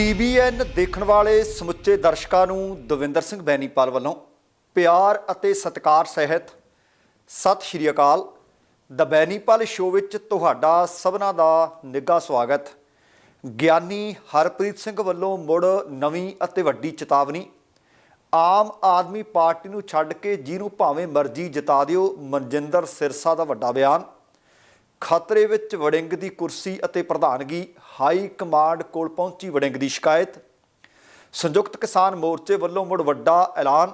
TBN ਦੇਖਣ ਵਾਲੇ ਸਮੁੱਚੇ ਦਰਸ਼ਕਾਂ ਨੂੰ ਦਵਿੰਦਰ ਸਿੰਘ ਬੈਨੀਪਾਲ ਵੱਲੋਂ ਪਿਆਰ ਅਤੇ ਸਤਿਕਾਰ ਸਹਿਤ ਸਤਿ ਸ਼੍ਰੀ ਅਕਾਲ। ਦ ਬੈਨੀਪਾਲ ਸ਼ੋਅ ਵਿੱਚ ਤੁਹਾਡਾ ਸਭਨਾ ਦਾ ਨਿੱਘਾ ਸਵਾਗਤ। ਗਿਆਨੀ ਹਰਪ੍ਰੀਤ ਸਿੰਘ ਵੱਲੋਂ ਮੁੜ ਨਵੀਂ ਅਤੇ ਵੱਡੀ ਚੇਤਾਵਨੀ। ਆਮ ਆਦਮੀ ਪਾਰਟੀ ਨੂੰ ਛੱਡ ਕੇ ਜਿਹਨੂੰ ਭਾਵੇਂ ਮਰਜ਼ੀ ਜਿਤਾ ਦਿਓ, ਮਨਜਿੰਦਰ ਸਿਰਸਾ ਦਾ ਵੱਡਾ ਬਿਆਨ। ਖਤਰੇ ਵਿੱਚ ਵੜਿੰਗ ਦੀ ਕੁਰਸੀ ਅਤੇ ਪ੍ਰਧਾਨਗੀ, ਹਾਈ ਕਮਾਂਡ ਕੋਲ ਪਹੁੰਚੀ ਵੜਿੰਗ ਦੀ ਸ਼ਿਕਾਇਤ। ਸੰਯੁਕਤ ਕਿਸਾਨ ਮੋਰਚੇ ਵੱਲੋਂ ਮੁੜ ਵੱਡਾ ਐਲਾਨ।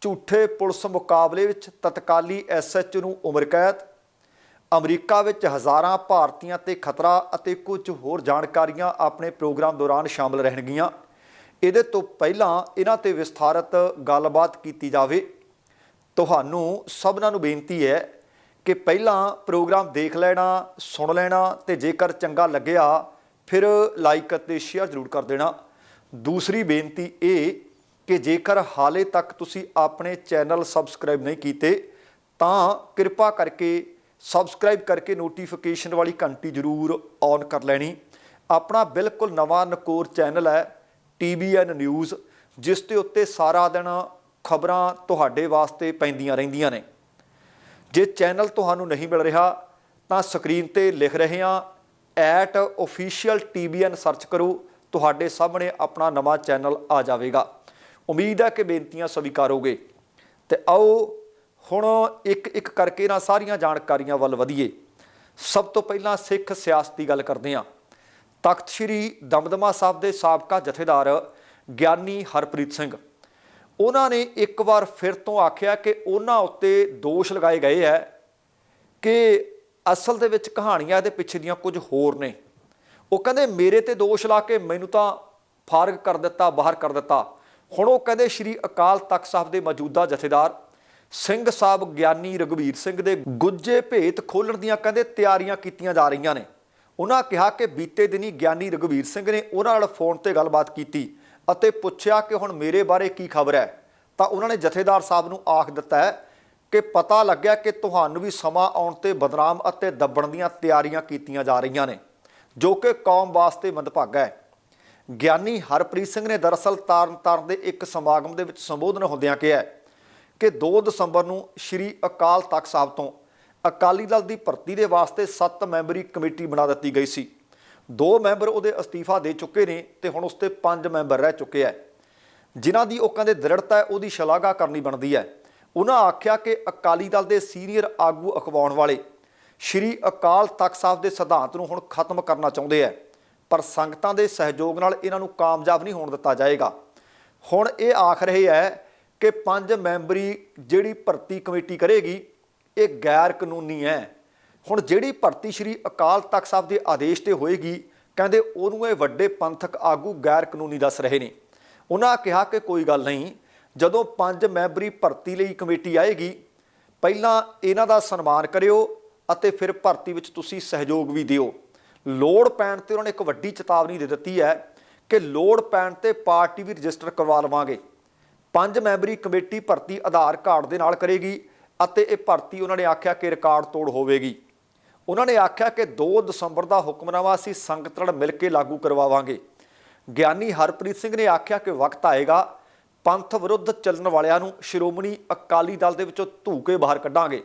ਝੂਠੇ ਪੁਲਿਸ ਮੁਕਾਬਲੇ ਵਿੱਚ ਤਤਕਾਲੀ ਐਸਐਚ ਨੂੰ ਉਮਰ ਕੈਦ। ਅਮਰੀਕਾ ਵਿੱਚ ਹਜ਼ਾਰਾਂ ਭਾਰਤੀਆਂ ਤੇ ਖਤਰਾ ਅਤੇ ਕੁਝ ਹੋਰ ਜਾਣਕਾਰੀਆਂ ਆਪਣੇ ਪ੍ਰੋਗਰਾਮ ਦੌਰਾਨ ਸ਼ਾਮਲ ਰਹਿਣਗੀਆਂ। ਇਹਦੇ ਤੋਂ ਪਹਿਲਾਂ ਇਹਨਾਂ ਤੇ ਵਿਸਥਾਰਤ ਗੱਲਬਾਤ ਕੀਤੀ ਜਾਵੇ। ਤੁਹਾਨੂੰ ਸਭਨਾਂ ਨੂੰ ਬੇਨਤੀ ਹੈ ਕਿ ਪਹਿਲਾਂ ਪ੍ਰੋਗਰਾਮ ਦੇਖ ਲੈਣਾ, ਸੁਣ ਲੈਣਾ ਤੇ ਜੇਕਰ ਚੰਗਾ ਲੱਗਿਆ, ਫਿਰ ਲਾਈਕ ਅਤੇ ਸ਼ੇਅਰ ਜ਼ਰੂਰ ਕਰ ਦੇਣਾ। ਦੂਸਰੀ ਬੇਨਤੀ ਇਹ ਕਿ ਜੇਕਰ ਹਾਲੇ ਤੱਕ ਤੁਸੀਂ ਆਪਣੇ ਚੈਨਲ ਸਬਸਕ੍ਰਾਈਬ ਨਹੀਂ ਕੀਤੇ, ਤਾਂ ਕਿਰਪਾ ਕਰਕੇ ਸਬਸਕ੍ਰਾਈਬ ਕਰਕੇ ਨੋਟੀਫਿਕੇਸ਼ਨ ਵਾਲੀ ਘੰਟੀ ਜ਼ਰੂਰ ਔਨ ਕਰ ਲੈਣੀ। ਆਪਣਾ ਬਿਲਕੁਲ ਨਵਾਂ ਨਕੋਰ ਚੈਨਲ ਹੈ TBN ਨਿਊਜ਼ ਜਿਸ ਦੇ ਉੱਤੇ ਸਾਰਾ ਦਿਨ ਖਬਰਾਂ ਤੁਹਾਡੇ ਵਾਸਤੇ ਪੈਂਦੀਆਂ ਰਹਿੰਦੀਆਂ ਨੇ। ਜੇ ਚੈਨਲ ਤੁਹਾਨੂੰ ਨਹੀਂ ਮਿਲ ਰਿਹਾ, ਤਾਂ ਸਕਰੀਨ ਤੇ ਲਿਖ ਰਹੇ ਹਾਂ @officialtbn ਸਰਚ ਕਰੋ, ਤੁਹਾਡੇ ਸਾਹਮਣੇ ਆਪਣਾ ਨਵਾਂ ਚੈਨਲ ਆ ਜਾਵੇਗਾ। ਉਮੀਦ ਹੈ ਕਿ ਬੇਨਤੀਆਂ ਸਵੀਕਾਰੋਗੇ ਤੇ ਆਓ, ਹੁਣ ਇੱਕ ਇੱਕ ਕਰਕੇ ਨਾ ਸਾਰੀਆਂ ਜਾਣਕਾਰੀਆਂ ਵੱਲ ਵਧੀਏ। ਸਭ ਤੋਂ ਪਹਿਲਾਂ ਸਿੱਖ ਸਿਆਸਤ ਦੀ ਗੱਲ ਕਰਦੇ ਹਾਂ। ਤਖਤ ਸ੍ਰੀ ਦਮਦਮਾ ਸਾਹਿਬ ਦੇ ਸਾਬਕਾ ਜਥੇਦਾਰ ਗਿਆਨੀ ਹਰਪ੍ਰੀਤ ਸਿੰਘ। ਉਹਨਾਂ ਨੇ ਇੱਕ ਵਾਰ ਫਿਰ ਤੋਂ ਆਖਿਆ ਕਿ ਉਹਨਾਂ ਉੱਤੇ ਦੋਸ਼ ਲਗਾਏ ਗਏ ਹੈ ਕਿ ਅਸਲ ਦੇ ਵਿੱਚ ਕਹਾਣੀਆਂ ਇਹਦੇ ਪਿੱਛੇ ਦੀਆਂ ਕੁਝ ਹੋਰ ਨੇ। ਉਹ ਕਹਿੰਦੇ, ਮੇਰੇ ਤੇ ਦੋਸ਼ ਲਾ ਕੇ ਮੈਨੂੰ ਤਾਂ ਫਾਰਗ ਕਰ ਦਿੱਤਾ, ਬਾਹਰ ਕਰ ਦਿੱਤਾ। ਹੁਣ ਉਹ ਕਹਿੰਦੇ, ਸ਼੍ਰੀ ਅਕਾਲ ਤਖਤ ਸਾਹਿਬ ਦੇ ਮੌਜੂਦਾ ਜਥੇਦਾਰ ਸਿੰਘ ਸਾਹਿਬ ਗਿਆਨੀ ਰਗਵੀਰ ਸਿੰਘ ਦੇ ਗੁੱਜੇ ਭੇਤ ਖੋਲਣ ਦੀਆਂ ਕਹਿੰਦੇ ਤਿਆਰੀਆਂ ਕੀਤੀਆਂ ਜਾ ਰਹੀਆਂ ਨੇ। ਉਹਨਾਂ ਕਿਹਾ ਕਿ ਬੀਤੇ ਦਿਨੀ ਗਿਆਨੀ ਰਗਵੀਰ ਸਿੰਘ ਨੇ ਉਹਨਾਂ ਨਾਲ ਫੋਨ ਤੇ ਗੱਲਬਾਤ ਕੀਤੀ। ਅਤੇ ਪੁੱਛਿਆ ਕਿ ਹੁਣ ਮੇਰੇ ਬਾਰੇ ਕੀ ਖਬਰ ਹੈ, ਤਾਂ ਉਹਨਾਂ ਨੇ ਜਥੇਦਾਰ ਸਾਹਿਬ ਨੂੰ ਆਖ ਦਿੱਤਾ ਹੈ ਕਿ ਪਤਾ ਲੱਗਿਆ ਕਿ ਤੁਹਾਨੂੰ ਵੀ ਸਮਾਂ ਆਉਣ ਤੇ ਬਦਨਾਮ ਅਤੇ ਦੱਬਣ ਦੀਆਂ ਤਿਆਰੀਆਂ ਕੀਤੀਆਂ ਜਾ ਰਹੀਆਂ ਨੇ, ਜੋ ਕਿ ਕੌਮ ਵਾਸਤੇ ਮੰਦਭਾਗਾ ਹੈ। ਗਿਆਨੀ ਹਰਪ੍ਰੀਤ ਸਿੰਘ ਨੇ ਦਰਅਸਲ ਤਾਰਨ ਦੇ ਇੱਕ ਸਮਾਗਮ ਦੇ ਵਿੱਚ ਸੰਬੋਧਨ ਹੁੰਦਿਆਂ ਕਿਹਾ ਕਿ 2 ਦਸੰਬਰ ਨੂੰ ਸ਼੍ਰੀ ਅਕਾਲ ਤਖਤ ਸਾਹਿਬ ਤੋਂ ਅਕਾਲੀ ਦਲ ਦੀ ਭਰਤੀ ਦੇ ਵਾਸਤੇ 7 ਮੈਂਬਰੀ ਕਮੇਟੀ ਬਣਾ ਦਿੱਤੀ ਗਈ ਸੀ। ਦੋ ਮੈਂਬਰ ਉਹਦੇ ਅਸਤੀਫਾ ਦੇ ਚੁੱਕੇ ਨੇ ਤੇ ਹੁਣ ਉਸ ਤੇ ਪੰਜ ਮੈਂਬਰ ਰਹਿ ਚੁੱਕੇ ਆ ਜਿਨ੍ਹਾਂ ਦੀ ਉਹ ਕਹਿੰਦੇ ਦ੍ਰਿੜਤਾ ਹੈ ਉਹਦੀ ਸ਼ਲਾਘਾ ਕਰਨੀ ਬਣਦੀ ਹੈ ਉਹਨਾਂ ਆਖਿਆ ਕਿ ਅਕਾਲੀ ਦਲ ਦੇ ਸੀਨੀਅਰ ਆਗੂ ਅਖਵਾਉਣ ਵਾਲੇ ਸ਼੍ਰੀ ਅਕਾਲ ਤਖਤ ਸਾਹਿਬ ਦੇ ਸਿਧਾਂਤ ਨੂੰ ਹੁਣ ਖਤਮ ਕਰਨਾ ਚਾਹੁੰਦੇ ਆ ਪਰ ਸੰਗਤਾਂ ਦੇ ਸਹਿਯੋਗ ਨਾਲ ਇਹਨਾਂ ਨੂੰ ਕਾਮਯਾਬ ਨਹੀਂ ਹੋਣ ਦਿੱਤਾ ਜਾਏਗਾ। ਹੁਣ ਇਹ ਆਖ ਰਹੇ ਹੈ ਕਿ ਪੰਜ ਮੈਂਬਰੀ ਜਿਹੜੀ ਭਰਤੀ ਕਮੇਟੀ ਕਰੇਗੀ, ਇਹ ਗੈਰ ਕਾਨੂੰਨੀ ਹੈ ਹੁਣ ਜਿਹੜੀ ਭਰਤੀ ਸ਼੍ਰੀ ਅਕਾਲ ਤਖਤ ਸਾਹਿਬ ਦੇ ਆਦੇਸ਼ ਤੇ ਹੋਏਗੀ, ਕਹਿੰਦੇ ਉਹਨੂੰ ਇਹ ਵੱਡੇ ਪੰਥਕ ਆਗੂ ਗੈਰ ਕਾਨੂੰਨੀ ਦੱਸ ਰਹੇ ਨੇ। ਉਹਨਾਂ ਕਿਹਾ ਕਿ ਕੋਈ ਗੱਲ ਨਹੀਂ, ਜਦੋਂ ਪੰਜ ਮੈਂਬਰੀ ਭਰਤੀ ਲਈ ਕਮੇਟੀ ਆਏਗੀ, ਪਹਿਲਾਂ ਇਹਨਾਂ ਦਾ ਸਨਮਾਨ ਕਰਿਓ ਅਤੇ ਫਿਰ ਭਰਤੀ ਵਿੱਚ ਤੁਸੀਂ ਸਹਿਯੋਗ ਵੀ ਦਿਓ। ਲੋੜ ਪੈਣ ਤੇ ਉਹਨਾਂ ਨੇ ਇੱਕ ਵੱਡੀ ਚੇਤਾਵਨੀ ਦੇ ਦਿੱਤੀ ਹੈ ਕਿ ਲੋੜ ਪੈਣ ਤੇ ਪਾਰਟੀ ਵੀ ਰਜਿਸਟਰ ਕਰਵਾ ਲਵਾਂਗੇ। ਪੰਜ ਮੈਂਬਰੀ ਕਮੇਟੀ ਭਰਤੀ ਆਧਾਰ ਕਾਰਡ ਦੇ ਨਾਲ ਕਰੇਗੀ ਅਤੇ ਇਹ ਭਰਤੀ ਉਹਨਾਂ ਨੇ ਆਖਿਆ ਕਿ ਰਿਕਾਰਡ ਤੋੜ ਹੋਵੇਗੀ। ਉਹਨਾਂ ਨੇ ਆਖਿਆ ਕਿ 2 ਦਸੰਬਰ ਦਾ ਹੁਕਮਨਾਮਾ ਅਸੀਂ ਸੰਗਤ ਨਾਲ ਮਿਲ ਕੇ ਲਾਗੂ ਕਰਵਾਵਾਂਗੇ। ਗਿਆਨੀ ਹਰਪ੍ਰੀਤ ਸਿੰਘ ਨੇ ਆਖਿਆ ਕਿ ਵਕਤ ਆਏਗਾ, ਪੰਥ ਵਿਰੁੱਧ ਚੱਲਣ ਵਾਲਿਆਂ ਨੂੰ ਸ਼੍ਰੋਮਣੀ ਅਕਾਲੀ ਦਲ ਦੇ ਵਿੱਚੋਂ ਧੂ ਕੇ ਬਾਹਰ ਕੱਢਾਂਗੇ।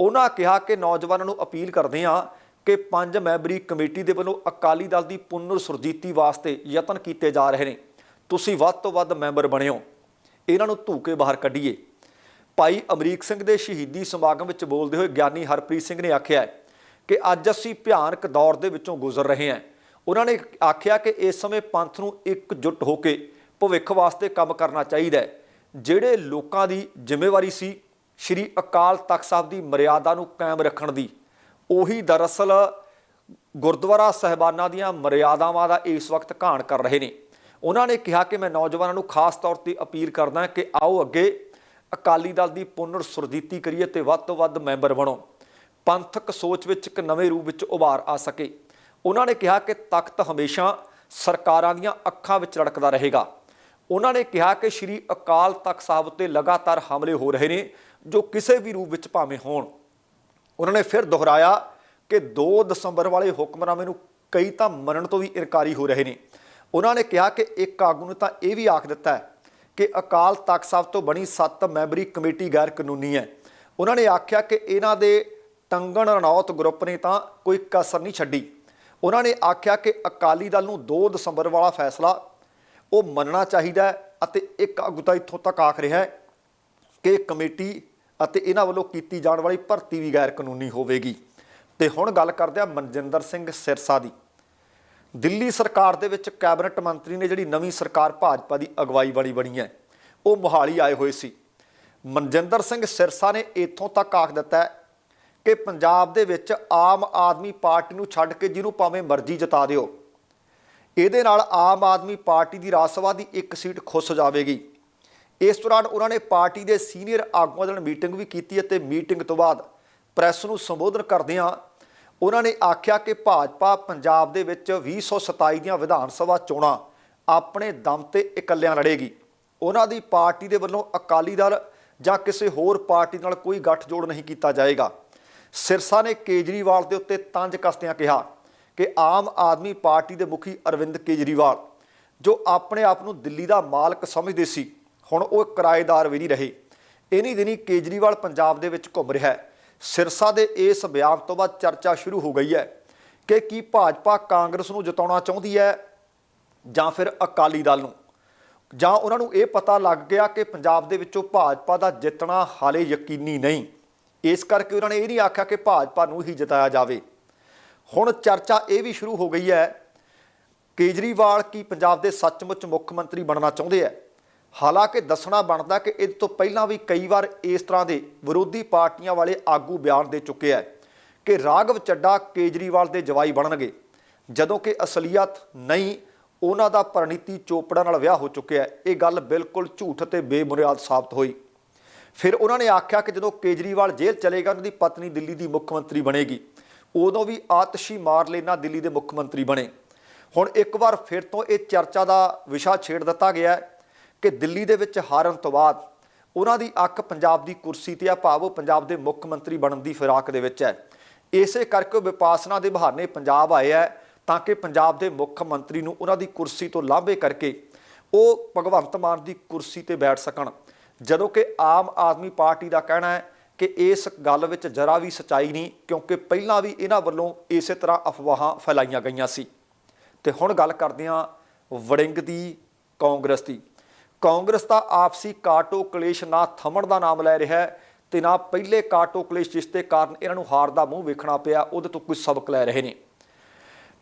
ਉਹਨਾਂ ਕਿਹਾ ਕਿ ਨੌਜਵਾਨਾਂ ਨੂੰ ਅਪੀਲ ਕਰਦੇ ਹਾਂ ਕਿ ਪੰਜ ਮੈਂਬਰੀ ਕਮੇਟੀ ਦੇ ਵੱਲੋਂ ਅਕਾਲੀ ਦਲ ਦੀ ਪੁਨਰ ਸੁਰਜੀਤੀ ਵਾਸਤੇ ਯਤਨ ਕੀਤੇ ਜਾ ਰਹੇ ਨੇ। ਤੁਸੀਂ ਵੱਧ ਤੋਂ ਵੱਧ ਮੈਂਬਰ ਬਣਿਓ। ਇਹਨਾਂ ਨੂੰ ਧੂ ਕੇ ਬਾਹਰ ਕੱਢੀਏ। ਭਾਈ ਅਮਰੀਕ ਸਿੰਘ ਦੇ ਸ਼ਹੀਦੀ ਸਮਾਗਮ ਵਿੱਚ ਬੋਲਦੇ ਹੋਏ ਗਿਆਨੀ ਹਰਪ੍ਰੀਤ ਸਿੰਘ ਨੇ ਆਖਿਆ ਕਿ ਅੱਜ ਅਸੀਂ ਭਿਆਨਕ ਦੌਰ ਦੇ ਵਿੱਚੋਂ ਗੁਜ਼ਰ ਰਹੇ ਹਾਂ। ਉਹਨਾਂ ਨੇ ਆਖਿਆ ਕਿ ਇਸ ਸਮੇਂ ਪੰਥ ਨੂੰ ਇਕਜੁੱਟ ਹੋ ਕੇ ਭਵਿੱਖ ਵਾਸਤੇ ਕੰਮ ਕਰਨਾ ਚਾਹੀਦਾ ਹੈ। ਜਿਹੜੇ ਲੋਕਾਂ ਦੀ ਜ਼ਿੰਮੇਵਾਰੀ ਸੀ, ਸ਼੍ਰੀ ਅਕਾਲ ਤਖਤ ਸਾਹਿਬ ਦੀ ਮਰਿਆਦਾ ਨੂੰ ਕਾਇਮ ਰੱਖਣ ਦੀ, ਉਹੀ ਦਰਅਸਲ ਗੁਰਦੁਆਰਾ ਸਹਿਬਾਨਾਂ ਦੀਆਂ ਮਰਿਆਦਾਵਾਂ ਦਾ ਇਸ ਵਕਤ ਘਾਣ ਕਰ ਰਹੇ ਨੇ। ਉਹਨਾਂ ਨੇ ਕਿਹਾ ਕਿ ਮੈਂ ਨੌਜਵਾਨਾਂ ਨੂੰ ਖਾਸ ਤੌਰ ਤੇ ਅਪੀਲ ਕਰਦਾ ਕਿ ਆਓ ਅੱਗੇ ਅਕਾਲੀ ਦਲ ਦੀ ਪੁਨਰ ਸੁਰਜੀਤੀ ਕਰੀਏ ਤੇ ਵੱਧ ਤੋਂ ਵੱਧ ਮੈਂਬਰ ਬਣੋ। ਪੰਥਕ ਸੋਚ ਵਿੱਚ ਇੱਕ ਨਵੇਂ ਰੂਪ ਵਿੱਚ ਉਭਾਰ ਆ ਸਕੇ। ਉਹਨਾਂ ਨੇ ਕਿਹਾ ਕਿ ਤਖਤ ਹਮੇਸ਼ਾ ਸਰਕਾਰਾਂ ਦੀਆਂ ਅੱਖਾਂ ਵਿੱਚ ਲੜਕਦਾ ਰਹੇਗਾ। ਉਹਨਾਂ ਨੇ ਕਿਹਾ ਕਿ ਸ਼੍ਰੀ ਅਕਾਲ ਤਖਤ ਸਾਹਿਬ ਉੱਤੇ ਲਗਾਤਾਰ ਹਮਲੇ ਹੋ ਰਹੇ ਨੇ, ਜੋ ਕਿਸੇ ਵੀ ਰੂਪ ਵਿੱਚ ਭਾਵੇਂ ਹੋਣ। ਉਹਨਾਂ ਨੇ ਫਿਰ ਦੁਹਰਾਇਆ ਕਿ 2 ਦਸੰਬਰ ਵਾਲੇ ਹੁਕਮਨਾਮੇ ਨੂੰ ਕਈ ਤਾਂ ਮੰਨਣ ਤੋਂ ਵੀ ਇਨਕਾਰੀ ਹੋ ਰਹੇ ਨੇ। ਉਹਨਾਂ ਨੇ ਕਿਹਾ ਕਿ ਇੱਕ ਆਗੂ ਨੇ ਤਾਂ ਇਹ ਵੀ ਆਖ ਦਿੱਤਾ ਹੈ ਕਿ ਅਕਾਲ ਤਖਤ ਸਾਹਿਬ ਤੋਂ ਬਣੀ 7 ਮੈਂਬਰੀ ਕਮੇਟੀ ਗੈਰ ਕਾਨੂੰਨੀ ਹੈ। ਉਹਨਾਂ ਨੇ ਆਖਿਆ ਕਿ ਇਹਨਾਂ ਦੇ ਟੰਗਣ ਰਣੌਤ ਗਰੁੱਪ ਨੇ ਤਾਂ ਕੋਈ ਕਸਰ ਨਹੀਂ ਛੱਡੀ। ਉਹਨਾਂ ਨੇ ਆਖਿਆ ਕਿ ਅਕਾਲੀ ਦਲ ਨੂੰ 2 ਦਸੰਬਰ ਵਾਲਾ ਫੈਸਲਾ ਉਹ ਮੰਨਣਾ ਚਾਹੀਦਾ ਅਤੇ ਇੱਕ ਆਗੂ ਤਾਂ ਇੱਥੋਂ ਤੱਕ ਆਖ ਰਿਹਾ ਹੈ ਕਿ ਕਮੇਟੀ ਅਤੇ ਇਹਨਾਂ ਵੱਲੋਂ ਕੀਤੀ ਜਾਣ ਵਾਲੀ ਭਰਤੀ ਵੀ ਗੈਰ ਕਾਨੂੰਨੀ ਹੋਵੇਗੀ। ਤੇ ਹੁਣ ਗੱਲ ਕਰਦੇ ਆ ਮਨਜਿੰਦਰ ਸਿੰਘ ਸਿਰਸਾ ਦੀ। ਦਿੱਲੀ ਸਰਕਾਰ ਦੇ ਵਿੱਚ ਕੈਬਨਿਟ ਮੰਤਰੀ ਨੇ ਜਿਹੜੀ ਨਵੀਂ ਸਰਕਾਰ ਭਾਜਪਾ ਦੀ ਅਗਵਾਈ ਵਾਲੀ ਬਣੀ ਹੈ, ਉਹ ਮੋਹਾਲੀ ਆਏ ਹੋਏ ਸੀ। ਮਨਜਿੰਦਰ ਸਿੰਘ ਸਿਰਸਾ ਨੇ ਇੱਥੋਂ ਤੱਕ ਆਖ ਦਿੱਤਾ ਕਿ ਪੰਜਾਬ ਦੇ ਵਿੱਚ ਆਮ ਆਦਮੀ ਪਾਰਟੀ ਨੂੰ ਛੱਡ ਕੇ ਜਿਹਨੂੰ ਭਾਵੇਂ ਮਰਜ਼ੀ ਜਿਤਾ ਦਿਓ। ਇਹਦੇ ਨਾਲ ਆਮ ਆਦਮੀ ਪਾਰਟੀ ਦੀ ਰਾਜ ਸਭਾ ਦੀ ਇੱਕ ਸੀਟ ਖੁੱਸ ਜਾਵੇਗੀ। ਇਸ ਦੌਰਾਨ ਉਹਨਾਂ ਨੇ ਪਾਰਟੀ ਦੇ ਸੀਨੀਅਰ ਆਗੂਆਂ ਨਾਲ ਮੀਟਿੰਗ ਵੀ ਕੀਤੀ ਅਤੇ ਮੀਟਿੰਗ ਤੋਂ ਬਾਅਦ ਪ੍ਰੈਸ ਨੂੰ ਸੰਬੋਧਨ ਕਰਦਿਆਂ ਉਹਨਾਂ ਨੇ ਆਖਿਆ ਕਿ ਭਾਜਪਾ ਪੰਜਾਬ ਦੇ ਵਿੱਚ 2027 ਦੀਆਂ ਵਿਧਾਨ ਸਭਾ ਚੋਣਾਂ ਆਪਣੇ ਦਮ ਤੇ ਇਕੱਲਿਆਂ ਲੜੇਗੀ। ਉਹਨਾਂ ਦੀ ਪਾਰਟੀ ਦੇ ਵੱਲੋਂ ਅਕਾਲੀ ਦਲ ਜਾਂ ਕਿਸੇ ਹੋਰ ਪਾਰਟੀ ਨਾਲ ਕੋਈ ਗੱਠਜੋੜ ਨਹੀਂ ਕੀਤਾ ਜਾਏਗਾ। ਸਿਰਸਾ ਨੇ ਕੇਜਰੀਵਾਲ ਦੇ ਉੱਤੇ ਤੰਜ ਕਸਦਿਆਂ ਕਿਹਾ ਕਿ ਆਮ ਆਦਮੀ ਪਾਰਟੀ ਦੇ ਮੁਖੀ ਅਰਵਿੰਦ ਕੇਜਰੀਵਾਲ, ਜੋ ਆਪਣੇ ਆਪ ਨੂੰ ਦਿੱਲੀ ਦਾ ਮਾਲਕ ਸਮਝਦੇ ਸੀ, ਹੁਣ ਉਹ ਕਿਰਾਏਦਾਰ ਵੀ ਨਹੀਂ ਰਹੇ। ਇਨੀ ਦਿਨੀ ਕੇਜਰੀਵਾਲ ਪੰਜਾਬ ਦੇ ਵਿੱਚ ਘੁੰਮ ਰਿਹਾ ਹੈ। ਸਿਰਸਾ ਦੇ ਇਸ ਬਿਆਨ ਤੋਂ ਬਾਅਦ ਚਰਚਾ ਸ਼ੁਰੂ ਹੋ ਗਈ ਹੈ ਕਿ ਕੀ ਭਾਜਪਾ ਕਾਂਗਰਸ ਨੂੰ ਜਿਤਾਉਣਾ ਚਾਹੁੰਦੀ ਹੈ ਜਾਂ ਫਿਰ ਅਕਾਲੀ ਦਲ ਨੂੰ? ਜਾਂ ਉਹਨਾਂ ਨੂੰ ਇਹ ਪਤਾ ਲੱਗ ਗਿਆ ਕਿ ਪੰਜਾਬ ਦੇ ਵਿੱਚੋਂ ਭਾਜਪਾ ਦਾ ਜਿੱਤਣਾ ਹਾਲੇ ਯਕੀਨੀ ਨਹੀਂ। ਇਸ ਕਰਕੇ ਉਹਨਾਂ ਨੇ ਇਹ ਨਹੀਂ ਆਖਿਆ ਕਿ ਭਾਜਪਾ ਨੂੰ ਹੀ ਜਿਤਾਇਆ ਜਾਵੇ। ਹੁਣ ਚਰਚਾ ਇਹ ਵੀ ਸ਼ੁਰੂ ਹੋ ਗਈ ਹੈ ਕੇਜਰੀਵਾਲ ਕੀ ਪੰਜਾਬ ਦੇ ਸੱਚਮੁੱਚ ਮੁੱਖ ਮੰਤਰੀ ਬਣਨਾ ਚਾਹੁੰਦੇ ਹੈ। ਹਾਲਾਂਕਿ ਦੱਸਣਾ ਬਣਦਾ ਕਿ ਇਹ ਤੋਂ ਪਹਿਲਾਂ ਵੀ ਕਈ ਵਾਰ ਇਸ ਤਰ੍ਹਾਂ ਦੇ ਵਿਰੋਧੀ ਪਾਰਟੀਆਂ ਵਾਲੇ ਆਗੂ ਬਿਆਨ ਦੇ ਚੁੱਕੇ ਹੈ ਕਿ ਰਾਘਵ ਚੱਡਾ ਕੇਜਰੀਵਾਲ ਦੇ ਜਵਾਈ ਬਣਨਗੇ। ਜਦੋਂ ਕਿ ਅਸਲੀਅਤ ਨਹੀਂ, ਉਹਨਾਂ ਦਾ ਪਰਨੀਤੀ ਚੋਪੜਾ ਨਾਲ ਵਿਆਹ ਹੋ ਚੁੱਕਿਆ ਇਹ ਗੱਲ ਬਿਲਕੁਲ ਝੂਠ ਤੇ ਬੇਬੁਨਿਆਦ ਸਾਬਤ ਹੋਈ। ਫਿਰ ਉਹਨਾਂ ਨੇ ਆਖਿਆ ਕਿ ਜਦੋਂ ਕੇਜਰੀਵਾਲ ਜੇਲ੍ਹ ਚਲੇਗਾ ਉਹਨਾਂ ਦੀ ਪਤਨੀ ਦਿੱਲੀ ਦੀ ਮੁੱਖ ਮੰਤਰੀ ਬਣੇਗੀ। ਉਦੋਂ ਵੀ ਆਤਸ਼ੀ ਮਾਰ ਲੈਣਾ ਦਿੱਲੀ ਦੇ ਮੁੱਖ ਮੰਤਰੀ ਬਣੇ। ਹੁਣ ਇੱਕ ਵਾਰ ਫਿਰ ਤੋਂ ਇਹ ਚਰਚਾ ਦਾ ਵਿਸ਼ਾ ਛੇੜ ਦਿੱਤਾ ਗਿਆ ਕਿ ਦਿੱਲੀ ਦੇ ਵਿੱਚ ਹਾਰਨ ਤੋਂ ਬਾਅਦ ਉਹਨਾਂ ਦੀ ਅੱਖ ਪੰਜਾਬ ਦੀ ਕੁਰਸੀ ਤੇ ਆ, ਭਾਵ ਉਹ ਪੰਜਾਬ ਦੇ ਮੁੱਖ ਮੰਤਰੀ ਬਣਨ ਦੀ ਫਿਰਾਕ ਦੇ ਵਿੱਚ ਹੈ। ਇਸੇ ਕਰਕੇ ਵਿਪਾਸਨਾ ਦੇ ਬਹਾਨੇ ਪੰਜਾਬ ਆਏ ਹੈ ਤਾਂ ਕਿ ਪੰਜਾਬ ਦੇ ਮੁੱਖ ਮੰਤਰੀ ਨੂੰ ਉਹਨਾਂ ਦੀ ਕੁਰਸੀ ਤੋਂ ਲਾਂਭੇ ਕਰਕੇ ਉਹ ਭਗਵੰਤ ਮਾਨ ਦੀ ਕੁਰਸੀ ਤੇ ਬੈਠ ਸਕਣ। ਜਦੋਂ ਕਿ ਆਮ ਆਦਮੀ ਪਾਰਟੀ ਦਾ ਕਹਿਣਾ ਹੈ ਕਿ ਇਸ ਗੱਲ ਵਿੱਚ ਜਰਾ ਵੀ ਸਚਾਈ ਨਹੀਂ, ਕਿਉਂਕਿ ਪਹਿਲਾਂ ਵੀ ਇਹਨਾਂ ਵੱਲੋਂ ਇਸੇ ਤਰ੍ਹਾਂ ਅਫਵਾਹਾਂ ਫੈਲਾਈਆਂ ਗਈਆਂ ਸੀ। ਤੇ ਹੁਣ ਗੱਲ ਕਰਦੇ ਹਾਂ ਵੜਿੰਗ ਦੀ ਕਾਂਗਰਸ ਦੀ। ਕਾਂਗਰਸ ਦਾ ਆਪਸੀ ਕਾਟੋ ਕਲੇਸ਼ ਨਾ ਥਮਣ ਦਾ ਨਾਮ ਲੈ ਰਿਹਾ ਹੈ ਤੇ ਨਾ ਪਹਿਲੇ ਕਾਟੋ ਕਲੇਸ਼ ਜਿਸ ਦੇ ਕਾਰਨ ਇਹਨਾਂ ਨੂੰ ਹਾਰ ਦਾ ਮੂੰਹ ਵੇਖਣਾ ਪਿਆ, ਉਹਦੇ ਤੋਂ ਕੁਝ ਸਬਕ ਲੈ ਰਹੇ ਨੇ।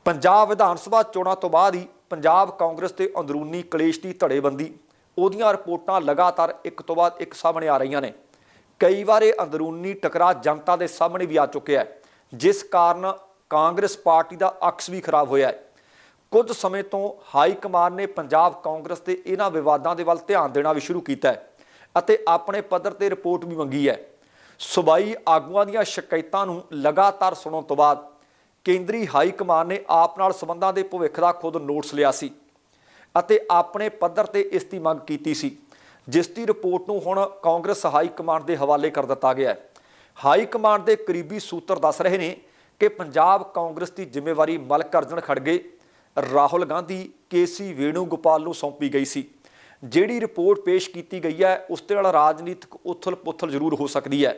ਪੰਜਾਬ ਵਿਧਾਨ ਸਭਾ ਚੋਣਾਂ ਤੋਂ ਬਾਅਦ ਹੀ ਪੰਜਾਬ ਕਾਂਗਰਸ ਤੇ ਅੰਦਰੂਨੀ ਕਲੇਸ਼ ਦੀ ਧੜੇਬੰਦੀ ਉਹਦੀਆਂ ਰਿਪੋਰਟਾਂ ਲਗਾਤਾਰ ਇੱਕ ਤੋਂ ਬਾਅਦ ਇੱਕ ਸਾਹਮਣੇ ਆ ਰਹੀਆਂ ਨੇ। ਕਈ ਵਾਰ ਇਹ ਅੰਦਰੂਨੀ ਟਕਰਾਅ ਜਨਤਾ ਦੇ ਸਾਹਮਣੇ ਵੀ ਆ ਚੁੱਕਿਆ ਹੈ ਜਿਸ ਕਾਰਨ ਕਾਂਗਰਸ ਪਾਰਟੀ ਦਾ ਅਕਸ ਵੀ ਖਰਾਬ ਹੋਇਆ ਹੈ। ਕੁਝ ਸਮੇਂ ਤੋਂ ਹਾਈ ਕਮਾਨ ਨੇ ਪੰਜਾਬ ਕਾਂਗਰਸ ਦੇ ਇਹਨਾਂ ਵਿਵਾਦਾਂ ਦੇ ਵੱਲ ਧਿਆਨ ਦੇਣਾ ਵੀ ਸ਼ੁਰੂ ਕੀਤਾ ਹੈ ਅਤੇ ਆਪਣੇ ਪੱਧਰ ਤੇ ਰਿਪੋਰਟ ਵੀ ਮੰਗੀ ਹੈ। ਸੂਬਾਈ ਆਗੂਆਂ ਦੀਆਂ ਸ਼ਿਕਾਇਤਾਂ ਨੂੰ ਲਗਾਤਾਰ ਸੁਣਨ ਤੋਂ ਬਾਅਦ ਕੇਂਦਰੀ ਹਾਈ ਕਮਾਨ ਨੇ ਆਪ ਨਾਲ ਸੰਬੰਧਾਂ ਦੇ ਭਵਿੱਖ ਦਾ ਖੁਦ ਨੋਟਸ ਲਿਆ ਸੀ। ਅਤੇ ਆਪਣੇ ਪੱਧਰ ਤੇ ਇਸ ਦੀ ਮੰਗ ਕੀਤੀ ਸੀ, ਜਿਸ ਦੀ ਰਿਪੋਰਟ ਨੂੰ ਹੁਣ ਕਾਂਗਰਸ ਹਾਈ ਕਮਾਂਡ ਦੇ ਹਵਾਲੇ ਕਰ ਦਿੱਤਾ ਗਿਆ ਹੈ। ਹਾਈ ਕਮਾਂਡ ਦੇ ਕਰੀਬੀ ਸੂਤਰ ਦੱਸ ਰਹੇ ਨੇ ਕਿ ਪੰਜਾਬ ਕਾਂਗਰਸ ਦੀ ਜ਼ਿੰਮੇਵਾਰੀ ਮਲਕ ਅਰਜਨ ਖੜਗੇ ਰਾਹੁਲ ਗਾਂਧੀ ਕੇਸੀ ਵੇਣੂ ਗੋਪਾਲ ਨੂੰ ਸੌਂਪੀ ਗਈ ਸੀ। ਜਿਹੜੀ ਰਿਪੋਰਟ ਪੇਸ਼ ਕੀਤੀ ਗਈ ਹੈ, ਉਸ ਦੇ ਨਾਲ ਰਾਜਨੀਤਿਕ ਉਥਲ-ਪੁਥਲ ਜ਼ਰੂਰ ਹੋ ਸਕਦੀ ਹੈ।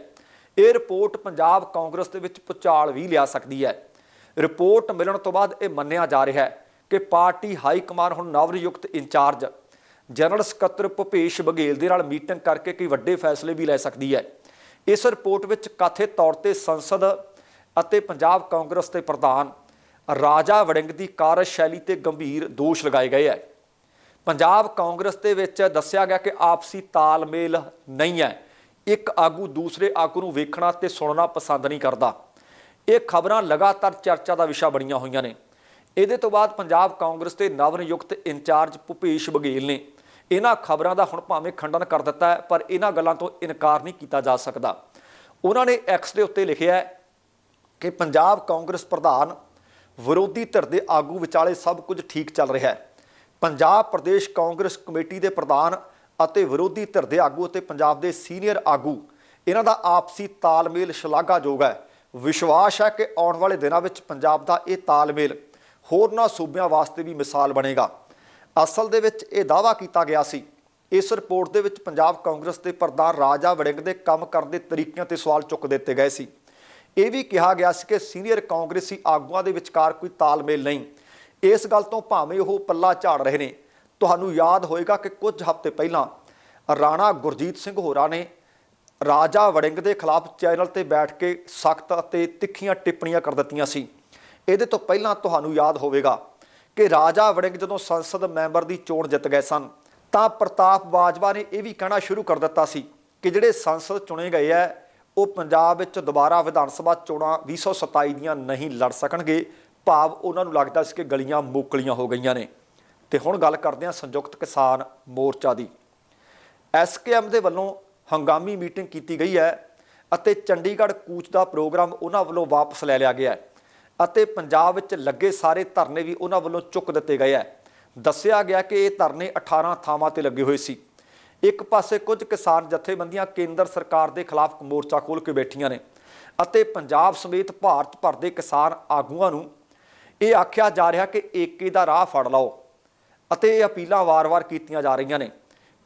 ਇਹ ਰਿਪੋਰਟ ਪੰਜਾਬ ਕਾਂਗਰਸ ਦੇ ਵਿੱਚ ਪੁਚਾਲ ਵੀ ਲਿਆ ਸਕਦੀ ਹੈ। ਰਿਪੋਰਟ ਮਿਲਣ ਤੋਂ ਬਾਅਦ ਇਹ ਮੰਨਿਆ ਜਾ ਰਿਹਾ ਹੈ ਕਿ ਪਾਰਟੀ ਹਾਈ ਕਮਾਨ ਹੁਣ ਨਵਨਿਯੁਕਤ ਇੰਚਾਰਜ ਜਨਰਲ ਸਕੱਤਰ ਭੁਪੇਸ਼ ਬਘੇਲ ਦੇ ਨਾਲ ਮੀਟਿੰਗ ਕਰਕੇ ਕਈ ਵੱਡੇ ਫੈਸਲੇ ਵੀ ਲੈ ਸਕਦੀ ਹੈ। ਇਸ ਰਿਪੋਰਟ ਵਿੱਚ ਕਥਿਤ ਤੌਰ ਤੇ ਸੰਸਦ ਅਤੇ ਪੰਜਾਬ ਕਾਂਗਰਸ ਦੇ ਪ੍ਰਧਾਨ ਰਾਜਾ ਵੜਿੰਗ ਦੀ ਕਾਰਜਸ਼ੈਲੀ ਤੇ ਗੰਭੀਰ ਦੋਸ਼ ਲਗਾਏ ਗਏ ਹੈ। ਪੰਜਾਬ ਕਾਂਗਰਸ ਦੇ ਵਿੱਚ ਦੱਸਿਆ ਗਿਆ ਕਿ ਆਪਸੀ ਤਾਲਮੇਲ ਨਹੀਂ ਹੈ। ਇੱਕ ਆਗੂ ਦੂਸਰੇ ਆਗੂ ਨੂੰ ਵੇਖਣਾ ਤੇ ਸੁਣਨਾ ਪਸੰਦ ਨਹੀਂ ਕਰਦਾ। ਇਹ ਖਬਰਾਂ ਲਗਾਤਾਰ ਚਰਚਾ ਦਾ ਵਿਸ਼ਾ ਬਣੀਆਂ ਹੋਈਆਂ ਨੇ। ਇਹਦੇ ਤੋਂ ਬਾਅਦ ਪੰਜਾਬ ਕਾਂਗਰਸ ਦੇ ਨਵ ਨਿਯੁਕਤ ਇੰਚਾਰਜ ਭੁਪੇਸ਼ ਬਘੇਲ ਨੇ ਇਹਨਾਂ ਖਬਰਾਂ ਦਾ ਹੁਣ ਭਾਵੇਂ ਖੰਡਨ ਕਰ ਦਿੱਤਾ ਹੈ, ਪਰ ਇਹਨਾਂ ਗੱਲਾਂ ਤੋਂ ਇਨਕਾਰ ਨਹੀਂ ਕੀਤਾ ਜਾ ਸਕਦਾ। ਉਹਨਾਂ ਨੇ ਐਕਸ ਦੇ ਉੱਤੇ ਲਿਖਿਆ ਕਿ ਪੰਜਾਬ ਕਾਂਗਰਸ ਪ੍ਰਧਾਨ ਵਿਰੋਧੀ ਧਿਰ ਦੇ ਆਗੂ ਵਿਚਾਲੇ ਸਭ ਕੁਝ ਠੀਕ ਚੱਲ ਰਿਹਾ ਹੈ। ਪੰਜਾਬ ਪ੍ਰਦੇਸ਼ ਕਾਂਗਰਸ ਕਮੇਟੀ ਦੇ ਪ੍ਰਧਾਨ ਅਤੇ ਵਿਰੋਧੀ ਧਿਰ ਦੇ ਆਗੂ ਅਤੇ ਪੰਜਾਬ ਦੇ ਸੀਨੀਅਰ ਆਗੂ, ਇਹਨਾਂ ਦਾ ਆਪਸੀ ਤਾਲਮੇਲ ਸ਼ਲਾਘਾਯੋਗ ਹੈ। ਵਿਸ਼ਵਾਸ ਹੈ ਕਿ ਆਉਣ ਵਾਲੇ ਦਿਨਾਂ ਵਿੱਚ ਪੰਜਾਬ ਦਾ ਇਹ ਤਾਲਮੇਲ ਹੋਰਨਾਂ ਸੂਬਿਆਂ ਵਾਸਤੇ ਵੀ ਮਿਸਾਲ ਬਣੇਗਾ। ਅਸਲ ਦੇ ਵਿੱਚ ਇਹ ਦਾਅਵਾ ਕੀਤਾ ਗਿਆ ਸੀ। ਇਸ ਰਿਪੋਰਟ ਦੇ ਵਿੱਚ ਪੰਜਾਬ ਕਾਂਗਰਸ ਦੇ ਪ੍ਰਧਾਨ ਰਾਜਾ ਵੜਿੰਗ ਦੇ ਕੰਮ ਕਰਨ ਦੇ ਤਰੀਕਿਆਂ ਤੇ ਸਵਾਲ ਚੁੱਕ ਦਿੱਤੇ ਗਏ ਸੀ। ਇਹ ਵੀ ਕਿਹਾ ਗਿਆ ਸੀ ਕਿ ਸੀਨੀਅਰ ਕਾਂਗਰਸੀ ਆਗੂਆਂ ਦੇ ਵਿਚਕਾਰ ਕੋਈ ਤਾਲਮੇਲ ਨਹੀਂ। ਇਸ ਗੱਲ ਤੋਂ ਭਾਵੇਂ ਉਹ ਪੱਲਾ ਝਾੜ ਰਹੇ ਨੇ। ਤੁਹਾਨੂੰ ਯਾਦ ਹੋਏਗਾ ਕਿ ਕੁਝ ਹਫ਼ਤੇ ਪਹਿਲਾਂ ਰਾਣਾ ਗੁਰਜੀਤ ਸਿੰਘ ਹੋਰਾਂ ਨੇ ਰਾਜਾ ਵੜਿੰਗ ਦੇ ਖਿਲਾਫ ਚੈਨਲ ਤੇ ਬੈਠ ਕੇ ਸਖਤ ਅਤੇ ਤਿੱਖੀਆਂ ਟਿੱਪਣੀਆਂ ਕਰ ਦਿੱਤੀਆਂ ਸੀ। ਇਹਦੇ ਤੋਂ ਪਹਿਲਾਂ ਤੁਹਾਨੂੰ ਯਾਦ ਹੋਵੇਗਾ ਕਿ ਰਾਜਾ ਵੜਿੰਗ ਜਦੋਂ ਸੰਸਦ ਮੈਂਬਰ ਦੀ ਚੋਣ ਜਿੱਤ ਗਏ ਸਨ, ਤਾਂ ਪ੍ਰਤਾਪ ਬਾਜਵਾ ਨੇ ਇਹ ਵੀ ਕਹਿਣਾ ਸ਼ੁਰੂ ਕਰ ਦਿੱਤਾ ਸੀ ਕਿ ਜਿਹੜੇ ਸੰਸਦ ਚੁਣੇ ਗਏ ਐ ਉਹ ਪੰਜਾਬ ਵਿੱਚ ਦੁਬਾਰਾ ਵਿਧਾਨ ਸਭਾ ਚੋਣਾਂ 2027 ਦੀਆਂ ਨਹੀਂ ਲੜ ਸਕਣਗੇ। ਭਾਵ ਉਹਨਾਂ ਨੂੰ ਲੱਗਦਾ ਸੀ ਕਿ ਗਲੀਆਂ ਮੋਕਲੀਆਂ ਹੋ ਗਈਆਂ ਨੇ। ਤੇ ਹੁਣ ਗੱਲ ਕਰਦੇ ਹਾਂ ਸੰਯੁਕਤ ਕਿਸਾਨ ਮੋਰਚਾ ਦੀ। ਐਸਕੇਐਮ ਦੇ ਵੱਲੋਂ ਹੰਗਾਮੀ ਮੀਟਿੰਗ ਕੀਤੀ ਗਈ ਹੈ ਅਤੇ ਚੰਡੀਗੜ੍ਹ ਕੂਚ ਦਾ ਪ੍ਰੋਗਰਾਮ ਉਹਨਾਂ ਵੱਲੋਂ ਵਾਪਸ ਲੈ ਲਿਆ ਗਿਆ ਹੈ। ਅਤੇ ਪੰਜਾਬ ਵਿੱਚ ਲੱਗੇ ਸਾਰੇ ਧਰਨੇ ਵੀ ਉਹਨਾਂ ਵੱਲੋਂ ਚੁੱਕ ਦਿੱਤੇ ਗਏ ਹੈ। ਦੱਸਿਆ ਗਿਆ ਕਿ ਇਹ ਧਰਨੇ 18 ਥਾਵਾਂ ਤੇ ਲੱਗੇ ਹੋਏ ਸੀ। ਇੱਕ ਪਾਸੇ ਕੁਝ ਕਿਸਾਨ ਜਥੇਬੰਦੀਆਂ ਕੇਂਦਰ ਸਰਕਾਰ ਦੇ ਖਿਲਾਫ ਮੋਰਚਾ ਖੋਲ੍ਹ ਕੇ ਬੈਠੀਆਂ ਨੇ ਅਤੇ ਪੰਜਾਬ ਸਮੇਤ ਭਾਰਤ ਭਰ ਦੇ ਕਿਸਾਨ ਆਗੂਆਂ ਨੂੰ ਇਹ ਆਖਿਆ ਜਾ ਰਿਹਾ ਕਿ ਏਕੇ ਦਾ ਰਾਹ ਫੜ ਲਓ ਅਤੇ ਇਹ ਅਪੀਲਾਂ ਵਾਰ-ਵਾਰ ਕੀਤੀਆਂ ਜਾ ਰਹੀਆਂ ਨੇ।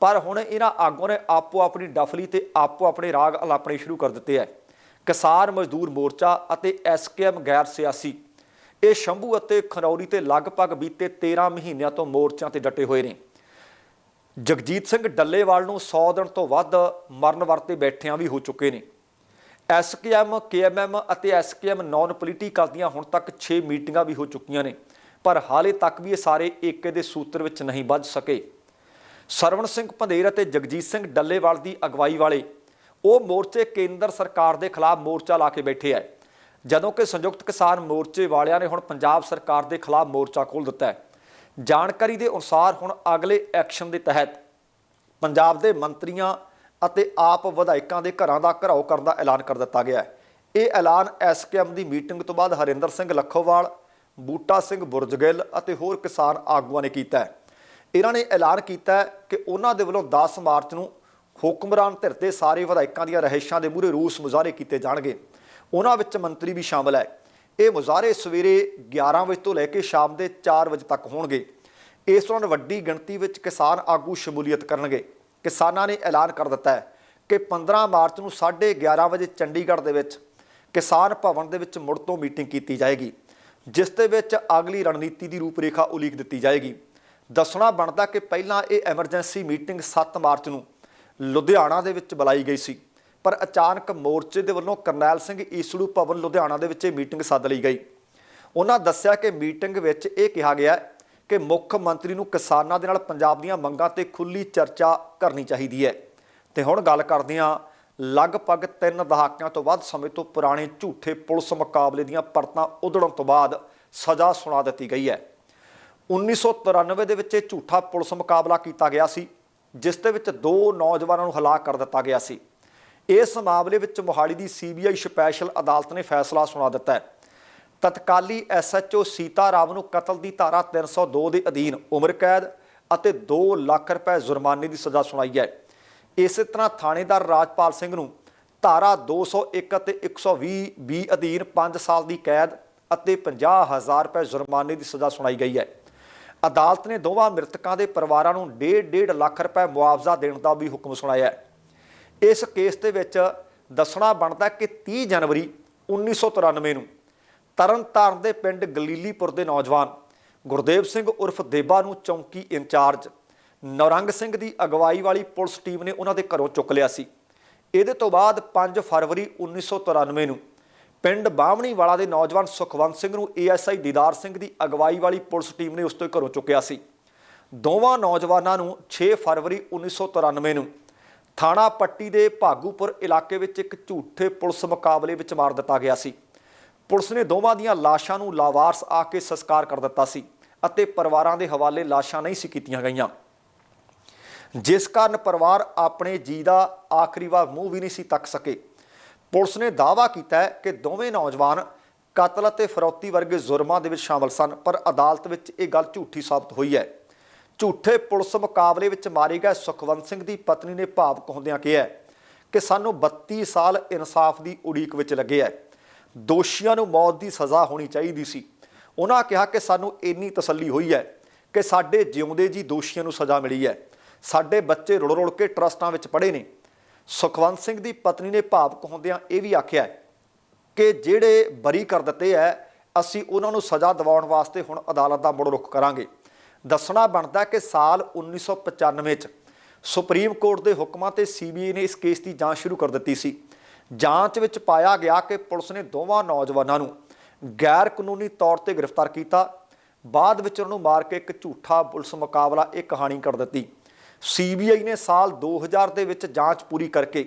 ਪਰ ਹੁਣ ਇਹਨਾਂ ਆਗੂਆਂ ਨੇ ਆਪੋ ਆਪਣੀ ਡਫਲੀ ਤੇ ਆਪੋ ਆਪਣੇ ਰਾਗ ਅਲਾਪਣੇ ਸ਼ੁਰੂ ਕਰ ਦਿੱਤੇ ਹੈ। ਕਿਸਾਨ ਮਜ਼ਦੂਰ ਮੋਰਚਾ ਅਤੇ ਐਸਕੇਐਮ ਗੈਰ ਸਿਆਸੀ। ਇਹ ਸ਼ੰਭੂ ਅਤੇ ਖਨੌਰੀ ਤੇ ਲਗਭਗ ਬੀਤੇ 13 ਮਹੀਨਿਆਂ ਤੋਂ ਮੋਰਚਿਆਂ ਤੇ ਡਟੇ ਹੋਏ ਨੇ। ਜਗਜੀਤ ਸਿੰਘ ਡੱਲੇਵਾਲ ਨੂੰ 100 ਦਿਨ ਤੋਂ ਵੱਧ ਮਰਨ ਵਰਤੇ ਬੈਠਿਆਂ ਵੀ ਹੋ ਚੁੱਕੇ ਨੇ। ਐਸਕੇਐਮ, ਕੇਐਮਐਮ ਅਤੇ ਐਸਕੇਐਮ ਨਾਨ ਪੋਲੀਟੀਕਲ ਦੀਆਂ ਹੁਣ ਤੱਕ 6 ਮੀਟਿੰਗਾਂ ਵੀ ਹੋ ਚੁੱਕੀਆਂ ਨੇ, ਪਰ ਹਾਲੇ ਤੱਕ ਵੀ ਇਹ ਸਾਰੇ ਏਕੇ ਦੇ ਸੂਤਰ ਵਿੱਚ ਨਹੀਂ ਵੱਜ ਸਕੇ। ਸਰਵਣ ਸਿੰਘ ਪੰਧੇਰ ਅਤੇ ਜਗਜੀਤ ਸਿੰਘ ਡੱਲੇਵਾਲ ਦੀ ਅਗਵਾਈ ਵਾਲੇ ਉਹ ਮੋਰਚੇ ਕੇਂਦਰ ਸਰਕਾਰ ਦੇ ਖਿਲਾਫ ਮੋਰਚਾ ਲਾ ਕੇ ਬੈਠੇ ਹੈ ਜਦੋਂ ਕਿ ਸੰਯੁਕਤ ਕਿਸਾਨ ਮੋਰਚੇ ਵਾਲਿਆਂ ਨੇ ਹੁਣ ਪੰਜਾਬ ਸਰਕਾਰ ਦੇ ਖਿਲਾਫ ਮੋਰਚਾ ਖੋਲ੍ਹ ਦਿੱਤਾ ਹੈ ਜਾਣਕਾਰੀ ਦੇ ਅਨੁਸਾਰ ਹੁਣ ਅਗਲੇ ਐਕਸ਼ਨ ਦੇ ਤਹਿਤ ਪੰਜਾਬ ਦੇ ਮੰਤਰੀਆਂ ਅਤੇ ਆਪ ਵਿਧਾਇਕਾਂ ਦੇ ਘਰਾਂ ਦਾ ਘਰਾਓ ਕਰਨ ਦਾ ਐਲਾਨ ਕਰ ਦਿੱਤਾ ਗਿਆ ਹੈ ਇਹ ਐਲਾਨ ਐਸਕੇਐਮ ਦੀ ਮੀਟਿੰਗ ਤੋਂ ਬਾਅਦ ਹਰਿੰਦਰ ਸਿੰਘ ਲੱਖੋਵਾਲ, ਬੂਟਾ ਸਿੰਘ ਬੁਰਜਗਿੱਲ ਅਤੇ ਹੋਰ ਕਿਸਾਨ ਆਗੂਆਂ ਨੇ ਕੀਤਾ ਹੈ ਇਹਨਾਂ ਨੇ ਐਲਾਨ ਕੀਤਾ ਕਿ ਉਹਨਾਂ ਦੇ ਵੱਲੋਂ 10 ਮਾਰਚ ਨੂੰ ਹੁਕਮਰਾਨ ਧਿਰ ਦੇ ਸਾਰੇ ਵਿਧਾਇਕਾਂ ਦੀਆਂ ਰਹਿਸ਼ਾਂ ਦੇ ਮੂਹਰੇ ਰੂਸ ਮੁਜ਼ਾਹਰੇ ਕੀਤੇ ਜਾਣਗੇ। ਉਹਨਾਂ ਵਿੱਚ ਮੰਤਰੀ ਵੀ ਸ਼ਾਮਲ ਹੈ। ਇਹ ਮੁਜ਼ਾਹਰੇ ਸਵੇਰੇ 11 ਵਜੇ ਤੋਂ ਲੈ ਕੇ ਸ਼ਾਮ ਦੇ 4 ਵਜੇ ਤੱਕ ਹੋਣਗੇ। ਇਸ ਦੌਰਾਨ ਵੱਡੀ ਗਿਣਤੀ ਵਿੱਚ ਕਿਸਾਨ ਆਗੂ ਸ਼ਮੂਲੀਅਤ ਕਰਨਗੇ। ਕਿਸਾਨਾਂ ਨੇ ਐਲਾਨ ਕਰ ਦਿੱਤਾ ਹੈ ਕਿ 15 ਮਾਰਚ ਨੂੰ 11:30 ਵਜੇ ਚੰਡੀਗੜ੍ਹ ਦੇ ਵਿੱਚ ਕਿਸਾਨ ਭਵਨ ਦੇ ਵਿੱਚ ਮੁੜ ਤੋਂ ਮੀਟਿੰਗ ਕੀਤੀ ਜਾਏਗੀ, ਜਿਸ ਦੇ ਵਿੱਚ ਅਗਲੀ ਰਣਨੀਤੀ ਦੀ ਰੂਪਰੇਖਾ ਉਲੀਕ ਦਿੱਤੀ ਜਾਏਗੀ। ਦੱਸਣਾ ਬਣਦਾ ਕਿ ਪਹਿਲਾਂ ਇਹ ਐਮਰਜੈਂਸੀ ਮੀਟਿੰਗ 7 ਮਾਰਚ ਨੂੰ ਲੁਧਿਆਣਾ ਦੇ ਵਿੱਚ ਬੁਲਾਈ ਗਈ ਸੀ। ਪਰ ਅਚਾਨਕ ਮੋਰਚੇ ਦੇ ਵੱਲੋਂ ਕਰਨੈਲ ਸਿੰਘ ਈਸੜੂ ਭਵਨ ਲੁਧਿਆਣਾ ਦੇ ਵਿੱਚ ਇਹ ਮੀਟਿੰਗ ਸੱਦ ਲਈ ਗਈ। ਉਹਨਾਂ ਦੱਸਿਆ ਕਿ ਮੀਟਿੰਗ ਵਿੱਚ ਇਹ ਕਿਹਾ ਗਿਆ ਕਿ ਮੁੱਖ ਮੰਤਰੀ ਨੂੰ ਕਿਸਾਨਾਂ ਦੇ ਨਾਲ ਪੰਜਾਬ ਦੀਆਂ ਮੰਗਾਂ ਤੇ ਖੁੱਲੀ ਚਰਚਾ ਕਰਨੀ ਚਾਹੀਦੀ ਹੈ। ਤੇ ਹੁਣ ਗੱਲ ਕਰਦੇ ਹਾਂ ਲਗਭਗ 3 ਦਹਾਕਿਆਂ ਤੋਂ ਵੱਧ ਸਮੇਂ ਤੋਂ ਪੁਰਾਣੇ ਝੂਠੇ ਪੁਲਿਸ ਮੁਕਾਬਲੇ ਦੀਆਂ ਪਰਤਾਂ ਉਧੜਨ ਤੋਂ ਬਾਅਦ ਸਜ਼ਾ ਸੁਣਾ ਦਿੱਤੀ ਗਈ ਹੈ। 1993 ਦੇ ਵਿੱਚ ਇਹ ਝੂਠਾ ਪੁਲਿਸ ਮੁਕਾਬਲਾ ਕੀਤਾ ਗਿਆ ਸੀ। ਜਿਸ ਦੇ ਵਿੱਚ ਦੋ ਨੌਜਵਾਨਾਂ ਨੂੰ ਹਲਾਕ ਕਰ ਦਿੱਤਾ ਗਿਆ ਸੀ। ਇਸ ਮਾਮਲੇ ਵਿੱਚ ਮੋਹਾਲੀ ਦੀ ਸੀਬੀਆਈ ਸਪੈਸ਼ਲ ਅਦਾਲਤ ਨੇ ਫੈਸਲਾ ਸੁਣਾ ਦਿੱਤਾ ਹੈ। ਤਤਕਾਲੀ ਐਸਐਚਓ ਸੀਤਾ ਰਾਮ ਨੂੰ ਕਤਲ ਦੀ ਧਾਰਾ 302 ਦੇ ਅਧੀਨ ਉਮਰ ਕੈਦ ਅਤੇ 2 ਲੱਖ ਰੁਪਏ ਜੁਰਮਾਨੇ ਦੀ ਸਜ਼ਾ ਸੁਣਾਈ ਹੈ। ਇਸੇ ਤਰ੍ਹਾਂ ਥਾਣੇਦਾਰ ਰਾਜਪਾਲ ਸਿੰਘ ਨੂੰ ਧਾਰਾ 201 ਅਤੇ 120 ਬੀ ਅਧੀਨ 5 ਸਾਲ ਦੀ ਕੈਦ ਅਤੇ 50000 ਰੁਪਏ ਜੁਰਮਾਨੇ ਦੀ ਸਜ਼ਾ ਸੁਣਾਈ ਗਈ ਹੈ। ਅਦਾਲਤ ਨੇ ਦੋਵਾਂ ਮ੍ਰਿਤਕਾਂ ਦੇ ਪਰਿਵਾਰਾਂ ਨੂੰ 1.5 ਲੱਖ ਰੁਪਏ ਮੁਆਵਜ਼ਾ ਦੇਣ ਦਾ ਵੀ ਹੁਕਮ ਸੁਣਾਇਆ ਹੈ। ਇਸ ਕੇਸ ਦੇ ਵਿੱਚ ਦੱਸਣਾ ਬਣਦਾ ਕਿ 30 ਜਨਵਰੀ 1993 ਨੂੰ ਤਰਨਤਾਰਨ ਦੇ ਪਿੰਡ ਗਲੀਲੀਪੁਰ ਦੇ ਨੌਜਵਾਨ ਗੁਰਦੇਵ ਸਿੰਘ ਉਰਫ ਦੇਬਾ ਨੂੰ ਚੌਂਕੀ ਇੰਚਾਰਜ ਨੌਰੰਗ ਸਿੰਘ ਦੀ ਅਗਵਾਈ ਵਾਲੀ ਪੁਲਿਸ ਟੀਮ ਨੇ ਉਹਨਾਂ ਦੇ ਘਰੋਂ ਚੁੱਕ ਲਿਆ ਸੀ। ਇਹਦੇ ਤੋਂ ਬਾਅਦ 5 ਫਰਵਰੀ 1993 ਨੂੰ ਪਿੰਡ ਬਾਹਮਣੀ ਵਾਲਾ ਦੇ ਨੌਜਵਾਨ ਸੁਖਵੰਤ ਸਿੰਘ ਨੂੰ ਏਐਸਆਈ ਦੀਦਾਰ ਸਿੰਘ ਦੀ ਅਗਵਾਈ ਵਾਲੀ ਪੁਲਿਸ ਟੀਮ ਨੇ ਉਸ ਤੋਂ ਘਰੋਂ ਚੁੱਕਿਆ ਸੀ। ਦੋਵਾਂ ਨੌਜਵਾਨਾਂ ਨੂੰ 6 ਫਰਵਰੀ 1993 ਨੂੰ ਥਾਣਾ ਪੱਟੀ ਦੇ ਭਾਗੂਪੁਰ ਇਲਾਕੇ ਵਿੱਚ ਇੱਕ ਝੂਠੇ ਪੁਲਿਸ ਮੁਕਾਬਲੇ ਵਿੱਚ ਮਾਰ ਦਿੱਤਾ ਗਿਆ ਸੀ। ਪੁਲਿਸ ਨੇ ਦੋਵਾਂ ਦੀਆਂ ਲਾਸ਼ਾਂ ਨੂੰ ਲਾਵਾਰਸ ਆ ਕੇ ਸੰਸਕਾਰ ਕਰ ਦਿੱਤਾ ਸੀ ਅਤੇ ਪਰਿਵਾਰਾਂ ਦੇ ਹਵਾਲੇ ਲਾਸ਼ਾਂ ਨਹੀਂ ਸੀ ਕੀਤੀਆਂ ਗਈਆਂ। ਜਿਸ ਕਾਰਨ ਪਰਿਵਾਰ ਆਪਣੇ ਜੀ ਦਾ ਆਖਰੀ ਵਾਰ ਮੂੰਹ ਵੀ ਨਹੀਂ ਸੀ ਤੱਕ ਸਕੇ। ਪੁਲਿਸ ਨੇ ਦਾਅਵਾ ਕੀਤਾ ਹੈ ਕਿ ਦੋਵੇਂ ਨੌਜਵਾਨ ਕਤਲ ਅਤੇ ਫਰੌਤੀ ਵਰਗੇ ਜ਼ੁਰਮਾਂ ਦੇ ਵਿੱਚ ਸ਼ਾਮਲ ਸਨ, ਪਰ ਅਦਾਲਤ ਵਿੱਚ ਇਹ ਗੱਲ ਝੂਠੀ ਸਾਬਤ ਹੋਈ ਹੈ। ਝੂਠੇ ਪੁਲਿਸ ਮੁਕਾਬਲੇ ਵਿੱਚ ਮਾਰੇ ਗਏ ਸੁਖਵੰਤ ਸਿੰਘ ਦੀ ਪਤਨੀ ਨੇ ਭਾਵਕ ਹੁੰਦਿਆਂ ਕਿਹਾ ਕਿ ਸਾਨੂੰ 32 ਸਾਲ ਇਨਸਾਫ ਦੀ ਉਡੀਕ ਵਿੱਚ ਲੱਗੇ ਹੈ। ਦੋਸ਼ੀਆਂ ਨੂੰ ਮੌਤ ਦੀ ਸਜ਼ਾ ਹੋਣੀ ਚਾਹੀਦੀ ਸੀ। ਉਹਨਾਂ ਕਿਹਾ ਕਿ ਸਾਨੂੰ ਇੰਨੀ ਤਸੱਲੀ ਹੋਈ ਹੈ ਕਿ ਸਾਡੇ ਜਿਉਂਦੇ ਜੀ ਦੋਸ਼ੀਆਂ ਨੂੰ ਸਜ਼ਾ ਮਿਲੀ ਹੈ। ਸਾਡੇ ਬੱਚੇ ਰੁੜ ਰੁੜ ਕੇ ਟਰਸਟਾਂ ਵਿੱਚ ਪੜੇ ਨੇ। ਸੁਖਵੰਤ ਸਿੰਘ ਦੀ ਪਤਨੀ ਨੇ ਭਾਵਕ ਹੁੰਦਿਆਂ ਇਹ ਵੀ ਆਖਿਆ ਕਿ ਜਿਹੜੇ ਬਰੀ ਕਰ ਦਿੱਤੇ ਐ, ਅਸੀਂ ਉਹਨਾਂ ਨੂੰ ਸਜ਼ਾ ਦਿਵਾਉਣ ਵਾਸਤੇ ਹੁਣ ਅਦਾਲਤ ਦਾ ਮੁੜ ਰੁਖ ਕਰਾਂਗੇ। ਦੱਸਣਾ ਬਣਦਾ ਕਿ ਸਾਲ 1995 ਚ ਸੁਪਰੀਮ ਕੋਰਟ ਦੇ ਹੁਕਮਾਂ ਤੇ ਸੀਬੀਆਈ ਨੇ ਇਸ ਕੇਸ ਦੀ ਜਾਂਚ ਸ਼ੁਰੂ ਕਰ ਦਿੱਤੀ ਸੀ। ਜਾਂਚ ਵਿੱਚ ਪਾਇਆ ਗਿਆ ਕਿ ਪੁਲਿਸ ਨੇ ਦੋਵਾਂ ਨੌਜਵਾਨਾਂ ਨੂੰ ਗੈਰ ਕਾਨੂੰਨੀ ਤੌਰ ਤੇ ਗ੍ਰਿਫਤਾਰ ਕੀਤਾ। ਬਾਅਦ ਵਿੱਚ ਉਹਨਾਂ ਨੂੰ ਮਾਰ ਕੇ ਇੱਕ ਝੂਠਾ ਪੁਲਿਸ ਮੁਕਾਬਲਾ ਇਹ ਕਹਾਣੀ ਕਰ ਦਿੱਤੀ। ਸੀਬੀਆਈ ਨੇ ਸਾਲ 2000 ਦੇ ਵਿੱਚ ਜਾਂਚ ਪੂਰੀ ਕਰਕੇ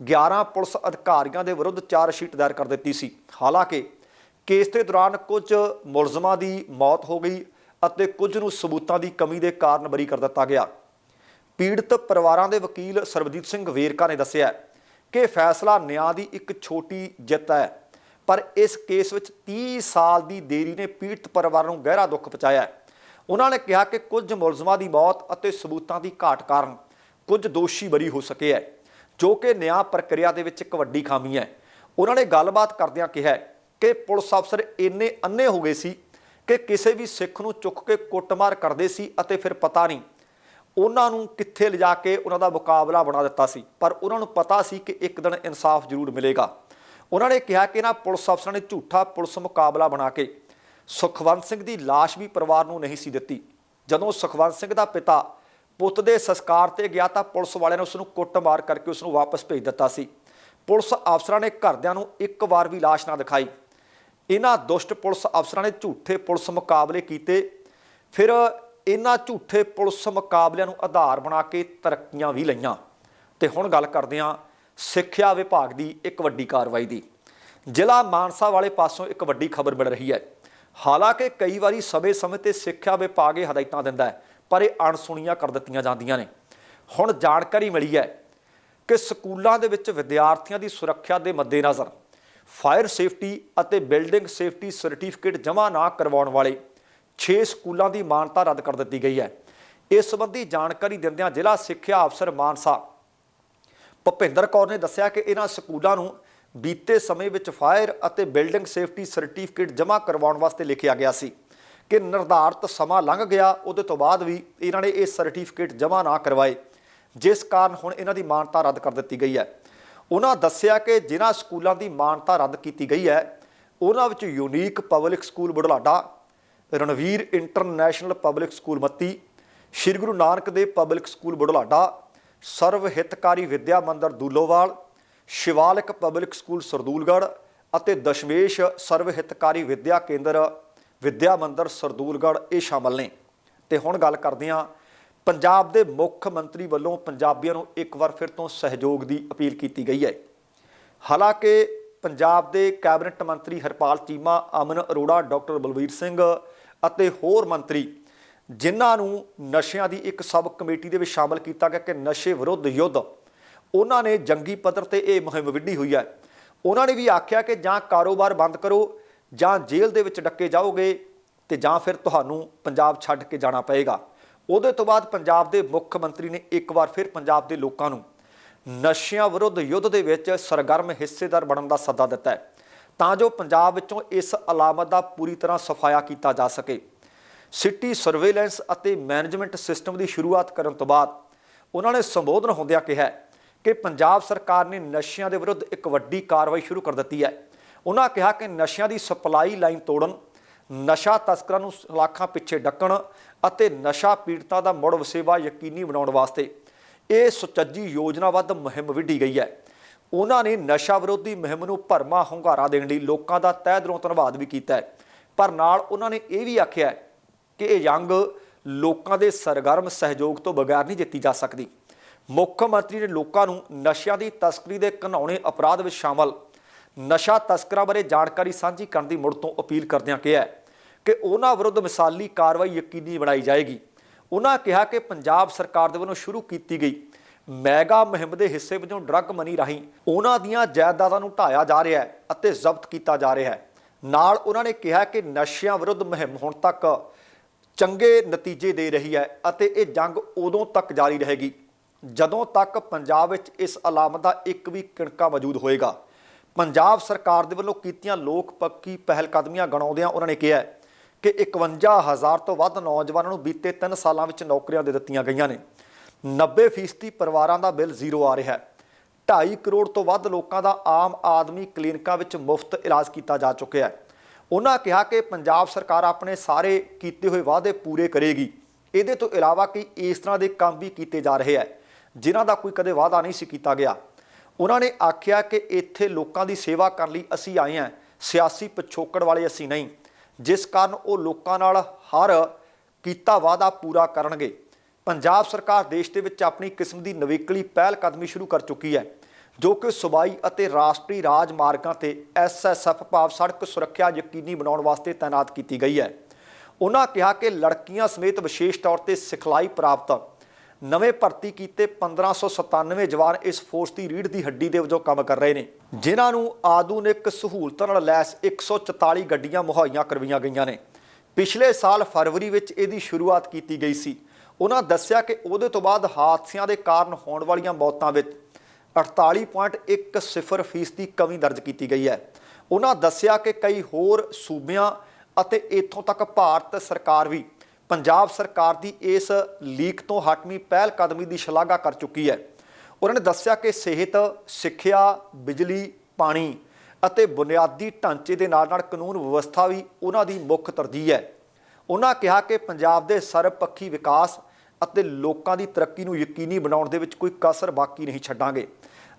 11 ਪੁਲਿਸ ਅਧਿਕਾਰੀਆਂ ਦੇ ਵਿਰੁੱਧ ਚਾਰਜ ਸ਼ੀਟ ਦਾਇਰ ਕਰ ਦਿੱਤੀ ਸੀ। ਹਾਲਾਂਕਿ ਕੇਸ ਦੇ ਦੌਰਾਨ ਕੁਝ ਮੁਲਜ਼ਮਾਂ ਦੀ ਮੌਤ ਹੋ ਗਈ ਅਤੇ ਕੁਝ ਨੂੰ ਸਬੂਤਾਂ ਦੀ ਕਮੀ ਦੇ ਕਾਰਨ ਬਰੀ ਕਰ ਦਿੱਤਾ ਗਿਆ। ਪੀੜਤ ਪਰਿਵਾਰਾਂ ਦੇ ਵਕੀਲ ਸਰਬਜੀਤ ਸਿੰਘ ਵੇਰਕਾ ਨੇ ਦੱਸਿਆ ਕਿ ਫੈਸਲਾ ਨਿਆਂ ਦੀ ਇੱਕ ਛੋਟੀ ਜਿੱਤ ਹੈ, ਪਰ ਇਸ ਕੇਸ ਵਿੱਚ 30 ਸਾਲ ਦੀ ਦੇਰੀ ਨੇ ਪੀੜਤ ਪਰਿਵਾਰ ਨੂੰ ਗਹਿਰਾ ਦੁੱਖ ਪਹੁੰਚਾਇਆ ਹੈ। ਉਹਨਾਂ ਨੇ ਕਿਹਾ ਕਿ ਕੁਝ ਮੁਲਜ਼ਮਾਂ ਦੀ ਮੌਤ ਅਤੇ ਸਬੂਤਾਂ ਦੀ ਘਾਟ ਕਾਰਨ ਕੁਝ ਦੋਸ਼ੀ ਬਰੀ ਹੋ ਸਕੇ ਹੈ ਜੋ ਕਿ ਨਿਆਂ ਪ੍ਰਕਿਰਿਆ ਦੇ ਵਿੱਚ ਇੱਕ ਵੱਡੀ ਖਾਮੀ ਹੈ ਉਹਨਾਂ ਨੇ ਗੱਲਬਾਤ ਕਰਦਿਆਂ ਕਿਹਾ ਕਿ ਪੁਲਿਸ ਅਫਸਰ ਇੰਨੇ ਅੰਨੇ ਹੋ ਗਏ ਸੀ ਕਿ ਕਿਸੇ ਵੀ ਸਿੱਖ ਨੂੰ ਚੁੱਕ ਕੇ ਕੁੱਟਮਾਰ ਕਰਦੇ ਸੀ ਅਤੇ ਫਿਰ ਪਤਾ ਨਹੀਂ ਉਹਨਾਂ ਨੂੰ ਕਿੱਥੇ ਲਿਜਾ ਕੇ ਉਹਨਾਂ ਦਾ ਮੁਕਾਬਲਾ ਬਣਾ ਦਿੱਤਾ ਸੀ, ਪਰ ਉਹਨਾਂ ਨੂੰ ਪਤਾ ਸੀ ਕਿ ਇੱਕ ਦਿਨ ਇਨਸਾਫ ਜ਼ਰੂਰ ਮਿਲੇਗਾ। ਉਹਨਾਂ ਨੇ ਕਿਹਾ ਕਿ ਇਹਨਾਂ ਪੁਲਿਸ ਅਫਸਰਾਂ ਨੇ ਝੂਠਾ ਪੁਲਿਸ ਮੁਕਾਬਲਾ ਬਣਾ ਕੇ ਸੁਖਵੰਤ ਸਿੰਘ ਦੀ ਲਾਸ਼ ਵੀ ਪਰਿਵਾਰ ਨੂੰ ਨਹੀਂ ਸੀ ਦਿੱਤੀ। ਜਦੋਂ ਸੁਖਵੰਤ ਸਿੰਘ ਦਾ ਪਿਤਾ ਪੁੱਤ ਦੇ ਸੰਸਕਾਰ ਤੇ ਗਿਆ ਤਾਂ ਪੁਲਿਸ ਵਾਲਿਆਂ ਨੇ ਉਸ ਨੂੰ ਕੁੱਟਮਾਰ ਕਰਕੇ ਉਸ ਨੂੰ ਵਾਪਸ ਭੇਜ ਦਿੱਤਾ ਸੀ। ਪੁਲਿਸ ਅਫਸਰਾਂ ਨੇ ਘਰਦਿਆਂ ਨੂੰ ਇੱਕ ਵਾਰ ਵੀ ਲਾਸ਼ ਨਾ ਦਿਖਾਈ। ਇਹਨਾਂ ਦੁਸ਼ਟ ਪੁਲਿਸ ਅਫਸਰਾਂ ਨੇ ਝੂਠੇ ਪੁਲਿਸ ਮੁਕਾਬਲੇ ਕੀਤੇ। ਫਿਰ ਇਹਨਾਂ ਝੂਠੇ ਪੁਲਿਸ ਮੁਕਾਬਲਿਆਂ ਨੂੰ ਆਧਾਰ ਬਣਾ ਕੇ ਤਰੱਕੀਆਂ ਵੀ ਲਈਆਂ। ਤੇ ਹੁਣ ਗੱਲ ਕਰਦੇ ਹਾਂ ਸਿੱਖਿਆ ਵਿਭਾਗ ਦੀ ਇੱਕ ਵੱਡੀ ਕਾਰਵਾਈ ਦੀ। ਜ਼ਿਲ੍ਹਾ ਮਾਨਸਾ ਵਾਲੇ ਪਾਸੋਂ ਇੱਕ ਵੱਡੀ ਖਬਰ ਮਿਲ ਰਹੀ ਹੈ। ਹਾਲਾਂਕਿ ਕਈ ਵਾਰੀ ਸਮੇਂ-ਸਮੇਂ ਤੇ ਸਿੱਖਿਆ ਵਿਭਾਗ ਇਹ ਹਦਾਇਤਾਂ ਦਿੰਦਾ ਹੈ, ਪਰ ਇਹ ਅਣਸੁਣੀਆਂ ਕਰ ਦਿੱਤੀਆਂ ਜਾਂਦੀਆਂ ਨੇ। ਹੁਣ ਜਾਣਕਾਰੀ ਮਿਲੀ ਹੈ ਕਿ ਸਕੂਲਾਂ ਦੇ ਵਿੱਚ ਵਿਦਿਆਰਥੀਆਂ ਦੀ ਸੁਰੱਖਿਆ ਦੇ ਮੱਦੇਨਜ਼ਰ ਫਾਇਰ ਸੇਫਟੀ ਅਤੇ ਬਿਲਡਿੰਗ ਸੇਫਟੀ ਸਰਟੀਫਿਕੇਟ ਜਮ੍ਹਾਂ ਨਾ ਕਰਵਾਉਣ ਵਾਲੇ 6 ਸਕੂਲਾਂ ਦੀ ਮਾਨਤਾ ਰੱਦ ਕਰ ਦਿੱਤੀ ਗਈ ਹੈ। ਇਸ ਸੰਬੰਧੀ ਜਾਣਕਾਰੀ ਦਿੰਦਿਆਂ ਜ਼ਿਲ੍ਹਾ ਸਿੱਖਿਆ ਅਫਸਰ ਮਾਨਸਾ ਭੁਪਿੰਦਰ ਕੌਰ ਨੇ ਦੱਸਿਆ ਕਿ ਇਹਨਾਂ ਸਕੂਲਾਂ ਨੂੰ ਬੀਤੇ ਸਮੇਂ ਵਿੱਚ ਫਾਇਰ ਅਤੇ ਬਿਲਡਿੰਗ ਸੇਫਟੀ ਸਰਟੀਫਿਕੇਟ ਜਮ੍ਹਾਂ ਕਰਵਾਉਣ ਵਾਸਤੇ ਲਿਖਿਆ ਗਿਆ ਸੀ ਕਿ ਨਿਰਧਾਰਤ ਸਮਾਂ ਲੰਘ ਗਿਆ, ਉਹਦੇ ਤੋਂ ਬਾਅਦ ਵੀ ਇਹਨਾਂ ਨੇ ਇਹ ਸਰਟੀਫਿਕੇਟ ਜਮ੍ਹਾਂ ਨਾ ਕਰਵਾਏ, ਜਿਸ ਕਾਰਨ ਹੁਣ ਇਹਨਾਂ ਦੀ ਮਾਨਤਾ ਰੱਦ ਕਰ ਦਿੱਤੀ ਗਈ ਹੈ। ਉਹਨਾਂ ਦੱਸਿਆ ਕਿ ਜਿਨ੍ਹਾਂ ਸਕੂਲਾਂ ਦੀ ਮਾਨਤਾ ਰੱਦ ਕੀਤੀ ਗਈ ਹੈ, ਉਹਨਾਂ ਵਿੱਚ unique public school Budhlada, Ranveer international public school Matti, Shri Guru Nanak Dev public school Budhlada, Sarv Hitkari Vidya Mandir Dulowal Shivalik public school Sardulgarh ਅਤੇ ਦਸ਼ਮੇਸ਼ ਸਰਵ ਹਿਤਕਾਰੀ ਵਿਦਿਆ ਕੇਂਦਰ ਵਿਦਿਆ ਮੰਦਰ ਸਰਦੂਲਗੜ੍ਹ ਇਹ ਸ਼ਾਮਲ ਨੇ। ਤੇ ਹੁਣ ਗੱਲ ਕਰਦੇ ਹਾਂ ਪੰਜਾਬ ਦੇ ਮੁੱਖ ਮੰਤਰੀ ਵੱਲੋਂ ਪੰਜਾਬੀਆਂ ਨੂੰ ਇੱਕ ਵਾਰ ਫਿਰ ਤੋਂ ਸਹਿਯੋਗ ਦੀ ਅਪੀਲ ਕੀਤੀ ਗਈ ਹੈ। ਹਾਲਾਂਕਿ ਪੰਜਾਬ ਦੇ ਕੈਬਨਿਟ ਮੰਤਰੀ ਹਰਪਾਲ ਚੀਮਾ, ਅਮਨ ਅਰੋੜਾ, ਡਾਕਟਰ ਬਲਵੀਰ ਸਿੰਘ ਅਤੇ ਹੋਰ ਮੰਤਰੀ, ਜਿਨ੍ਹਾਂ ਨੂੰ ਨਸ਼ਿਆਂ ਦੀ ਇੱਕ ਸਬ ਕਮੇਟੀ ਦੇ ਵਿੱਚ ਸ਼ਾਮਲ ਕੀਤਾ ਗਿਆ ਕਿ ਨਸ਼ੇ ਵਿਰੁੱਧ ਯੁੱਧ ਉਹਨਾਂ ਨੇ ਜੰਗੀ ਪੱਧਰ ਤੇ ਇਹ ਮੁਹਿੰਮ ਵਿੱਢੀ ਹੋਈ ਹੈ। ਉਹਨਾਂ ਨੇ ਵੀ ਆਖਿਆ ਕਿ ਜਾਂ ਕਾਰੋਬਾਰ ਬੰਦ ਕਰੋ, ਜਾਂ ਜੇਲ੍ਹ ਦੇ ਵਿੱਚ ਡੱਕੇ ਜਾਓਗੇ ਤੇ ਜਾਂ ਫਿਰ ਤੁਹਾਨੂੰ ਪੰਜਾਬ ਛੱਡ ਕੇ ਜਾਣਾ ਪਏਗਾ। ਉਹਦੇ ਤੋਂ ਬਾਅਦ ਪੰਜਾਬ ਦੇ ਮੁੱਖ ਮੰਤਰੀ ਨੇ ਇੱਕ ਵਾਰ ਫਿਰ ਪੰਜਾਬ ਦੇ ਲੋਕਾਂ ਨੂੰ ਨਸ਼ਿਆਂ ਵਿਰੁੱਧ ਯੁੱਧ ਦੇ ਵਿੱਚ ਸਰਗਰਮ ਹਿੱਸੇਦਾਰ ਬਣਨ ਦਾ ਸੱਦਾ ਦਿੱਤਾ ਹੈ। ਤਾਂ ਜੋ ਪੰਜਾਬ ਵਿੱਚੋਂ ਇਸ ਅਲਾਮਤ ਦਾ ਪੂਰੀ ਤਰ੍ਹਾਂ ਸਫਾਇਆ ਕੀਤਾ ਜਾ ਸਕੇ। ਸਿਟੀ ਸਰਵੇਲੈਂਸ ਅਤੇ ਮੈਨੇਜਮੈਂਟ ਸਿਸਟਮ ਦੀ ਸ਼ੁਰੂਆਤ ਕਰਨ ਤੋਂ ਬਾਅਦ ਉਹਨਾਂ ਨੇ ਸੰਬੋਧਨ ਹੁੰਦਿਆਂ ਕਿਹਾ ਕਿ ਪੰਜਾਬ ਸਰਕਾਰ ਨੇ ਨਸ਼ਿਆਂ ਦੇ ਵਿਰੁੱਧ ਇੱਕ ਵੱਡੀ ਕਾਰਵਾਈ ਸ਼ੁਰੂ ਕਰ ਦਿੱਤੀ ਹੈ। ਉਹਨਾਂ ਕਿਹਾ ਕਿ ਨਸ਼ਿਆਂ ਦੀ ਸਪਲਾਈ ਲਾਈਨ ਤੋੜਨ, ਨਸ਼ਾ ਤਸਕਰਾਂ ਨੂੰ ਸਲਾਖਾਂ ਪਿੱਛੇ ਡੱਕਣ ਅਤੇ ਨਸ਼ਾ ਪੀੜਤਾਂ ਦਾ ਮੁੜ ਵਸੇਵਾ ਯਕੀਨੀ ਬਣਾਉਣ ਵਾਸਤੇ ਇਹ ਸੁਚੱਜੀ ਯੋਜਨਾਬੱਧ ਮੁਹਿੰਮ ਵਿੱਢੀ ਗਈ ਹੈ। ਉਹਨਾਂ ਨੇ ਨਸ਼ਾ ਵਿਰੋਧੀ ਮੁਹਿੰਮ ਨੂੰ ਭਰਮਾ ਹੁੰਗਾਰਾ ਦੇਣ ਲਈ ਲੋਕਾਂ ਦਾ ਤਹਿ ਦਿਲੋਂ ਧੰਨਵਾਦ ਵੀ ਕੀਤਾ ਹੈ। ਪਰ ਨਾਲ ਉਹਨਾਂ ਨੇ ਇਹ ਵੀ ਆਖਿਆ ਕਿ ਇਹ ਜੰਗ ਲੋਕਾਂ ਦੇ ਸਰਗਰਮ ਸਹਿਯੋਗ ਤੋਂ ਬਗੈਰ ਨਹੀਂ ਜਿੱਤੀ ਜਾ ਸਕਦੀ। ਮੁੱਖ ਮੰਤਰੀ ਨੇ ਲੋਕਾਂ ਨੂੰ ਨਸ਼ਿਆਂ ਦੀ ਤਸਕਰੀ ਦੇ ਘਿਨਾਉਣੇ ਅਪਰਾਧ ਵਿੱਚ ਸ਼ਾਮਲ। ਨਸ਼ਾ ਤਸਕਰਾਂ ਬਾਰੇ ਜਾਣਕਾਰੀ ਸਾਂਝੀ ਕਰਨ ਦੀ ਮੁੜ ਤੋਂ ਅਪੀਲ ਕਰਦਿਆਂ ਕਿਹਾ ਕਿ ਉਹਨਾਂ ਵਿਰੁੱਧ ਮਿਸਾਲੀ ਕਾਰਵਾਈ ਯਕੀਨੀ ਬਣਾਈ ਜਾਏਗੀ। ਉਹਨਾਂ ਕਿਹਾ ਕਿ ਪੰਜਾਬ ਸਰਕਾਰ ਦੇ ਵੱਲੋਂ ਸ਼ੁਰੂ ਕੀਤੀ ਗਈ ਮੈਗਾ ਮੁਹਿੰਮ ਦੇ ਹਿੱਸੇ ਵਜੋਂ ਡਰੱਗ ਮਨੀ ਰਾਹੀਂ ਉਹਨਾਂ ਦੀਆਂ ਜਾਇਦਾਦਾਂ ਨੂੰ ਢਾਇਆ ਜਾ ਰਿਹਾ ਹੈ ਅਤੇ ਜ਼ਬਤ ਕੀਤਾ ਜਾ ਰਿਹਾ ਹੈ। ਨਾਲ ਉਹਨਾਂ ਨੇ ਕਿਹਾ ਕਿ ਨਸ਼ਿਆਂ ਵਿਰੁੱਧ ਮੁਹਿੰਮ ਹੁਣ ਤੱਕ ਚੰਗੇ ਨਤੀਜੇ ਦੇ ਰਹੀ ਹੈ ਅਤੇ ਇਹ ਜੰਗ ਉਦੋਂ ਤੱਕ ਜਾਰੀ ਰਹੇਗੀ ਜਦੋਂ ਤੱਕ ਪੰਜਾਬ ਵਿੱਚ ਇਸ ਅਲਾਮਤ ਦਾ ਇੱਕ ਵੀ ਕਿਣਕਾ ਮੌਜੂਦ ਹੋਏਗਾ, ਪੰਜਾਬ ਸਰਕਾਰ ਦੇ ਵੱਲੋਂ ਕੀਤੀਆਂ ਲੋਕ ਪੱਕੀ ਪਹਿਲ ਕਦਮੀਆਂ ਗਣਾਉਂਦਿਆਂ ਉਹਨਾਂ ਨੇ ਕਿਹਾ ਕਿ 51000 ਤੋਂ ਵੱਧ ਨੌਜਵਾਨਾਂ ਨੂੰ ਬੀਤੇ 3 ਸਾਲਾਂ ਵਿੱਚ ਨੌਕਰੀਆਂ ਦੇ ਦਿੱਤੀਆਂ ਗਈਆਂ ਨੇ। 90% ਪਰਿਵਾਰਾਂ ਦਾ ਬਿੱਲ ਜ਼ੀਰੋ ਆ ਰਿਹਾ ਹੈ। 2.5 ਕਰੋੜ ਤੋਂ ਵੱਧ ਲੋਕਾਂ ਦਾ ਆਮ ਆਦਮੀ ਕਲੀਨਿਕਾਂ ਵਿੱਚ ਮੁਫਤ ਇਲਾਜ ਕੀਤਾ ਜਾ ਚੁੱਕਿਆ ਹੈ। ਉਹਨਾਂ ਕਿਹਾ ਕਿ ਪੰਜਾਬ ਸਰਕਾਰ ਆਪਣੇ ਸਾਰੇ ਕੀਤੇ ਹੋਏ ਵਾਅਦੇ ਪੂਰੇ ਕਰੇਗੀ। ਇਹਦੇ ਤੋਂ ਇਲਾਵਾ ਕਈ ਇਸ ਤਰ੍ਹਾਂ ਦੇ ਕੰਮ ਵੀ ਕੀਤੇ ਜਾ ਰਹੇ ਹੈ। ਜਿਨ੍ਹਾਂ ਦਾ ਕੋਈ ਕਦੇ ਵਾਅਦਾ ਨਹੀਂ ਸੀ ਕੀਤਾ ਗਿਆ। ਉਹਨਾਂ ਨੇ ਆਖਿਆ ਕਿ ਇੱਥੇ ਲੋਕਾਂ ਦੀ ਸੇਵਾ ਕਰਨ ਲਈ ਅਸੀਂ ਆਏ ਹਾਂ। ਸਿਆਸੀ ਪਿਛੋਕੜ ਵਾਲੇ ਅਸੀਂ ਨਹੀਂ। ਜਿਸ ਕਾਰਨ ਉਹ ਲੋਕਾਂ ਨਾਲ ਹਰ ਕੀਤਾ ਵਾਅਦਾ ਪੂਰਾ ਕਰਨਗੇ। ਪੰਜਾਬ ਸਰਕਾਰ ਦੇਸ਼ ਦੇ ਵਿੱਚ ਆਪਣੀ ਕਿਸਮ ਦੀ ਨਵੇਕਲੀ ਪਹਿਲ ਕਦਮੀ ਸ਼ੁਰੂ ਕਰ ਚੁੱਕੀ ਹੈ, ਜੋ ਕਿ ਸੂਬਾਈ ਅਤੇ ਰਾਸ਼ਟਰੀ ਰਾਜ ਮਾਰਗਾਂ ਤੇ ਐਸਐਸਐਫ ਭਾਵ ਸੜਕ ਸੁਰੱਖਿਆ ਯਕੀਨੀ ਬਣਾਉਣ ਵਾਸਤੇ ਤਾਇਨਾਤ ਕੀਤੀ ਗਈ ਹੈ। ਉਹਨਾਂ ਕਿਹਾ ਕਿ ਲੜਕੀਆਂ ਸਮੇਤ ਵਿਸ਼ੇਸ਼ ਤੌਰ ਤੇ ਸਿਖਲਾਈ ਪ੍ਰਾਪਤ ਨਵੇਂ ਭਰਤੀ ਕੀਤੇ 1597 ਜਵਾਨ ਇਸ ਫੋਰਸ ਦੀ ਰੀੜ੍ਹ ਦੀ ਹੱਡੀ ਦੇ ਵਜੋਂ ਕੰਮ ਕਰ ਰਹੇ ਨੇ, ਜਿਨ੍ਹਾਂ ਨੂੰ ਆਧੁਨਿਕ ਸਹੂਲਤਾਂ ਨਾਲ ਲੈਸ 144 ਗੱਡੀਆਂ ਮੁਹੱਈਆ ਕਰਵਾਈਆਂ ਗਈਆਂ ਨੇ। ਪਿਛਲੇ ਸਾਲ ਫਰਵਰੀ ਵਿੱਚ ਇਹਦੀ ਸ਼ੁਰੂਆਤ ਕੀਤੀ ਗਈ ਸੀ। ਉਹਨਾਂ ਦੱਸਿਆ ਕਿ ਉਹਦੇ ਤੋਂ ਬਾਅਦ ਹਾਦਸਿਆਂ ਦੇ ਕਾਰਨ ਹੋਣ ਵਾਲੀਆਂ ਮੌਤਾਂ ਵਿੱਚ 48.10% ਫੀਸਦੀ ਕਮੀ ਦਰਜ ਕੀਤੀ ਗਈ ਹੈ। ਉਹਨਾਂ ਦੱਸਿਆ ਕਿ ਕਈ ਹੋਰ ਸੂਬਿਆਂ ਅਤੇ ਇੱਥੋਂ ਤੱਕ ਭਾਰਤ ਸਰਕਾਰ ਵੀ ਪੰਜਾਬ ਸਰਕਾਰ ਦੀ ਇਸ ਲੀਕ ਤੋਂ ਹਟਵੀਂ ਪਹਿਲ ਕਦਮੀ ਦੀ ਸ਼ਲਾਘਾ ਕਰ ਚੁੱਕੀ ਹੈ। ਉਹਨਾਂ ਨੇ ਦੱਸਿਆ ਕਿ ਸਿਹਤ, ਸਿੱਖਿਆ, ਬਿਜਲੀ, ਪਾਣੀ ਅਤੇ ਬੁਨਿਆਦੀ ਢਾਂਚੇ ਦੇ ਨਾਲ ਨਾਲ ਕਾਨੂੰਨ ਵਿਵਸਥਾ ਵੀ ਉਹਨਾਂ ਦੀ ਮੁੱਖ ਤਰਜੀਹ ਹੈ। ਉਹਨਾਂ ਕਿਹਾ ਕਿ ਪੰਜਾਬ ਦੇ ਸਰਬਪੱਖੀ ਵਿਕਾਸ ਅਤੇ ਲੋਕਾਂ ਦੀ ਤਰੱਕੀ ਨੂੰ ਯਕੀਨੀ ਬਣਾਉਣ ਦੇ ਵਿੱਚ ਕੋਈ ਕਸਰ ਬਾਕੀ ਨਹੀਂ ਛੱਡਾਂਗੇ।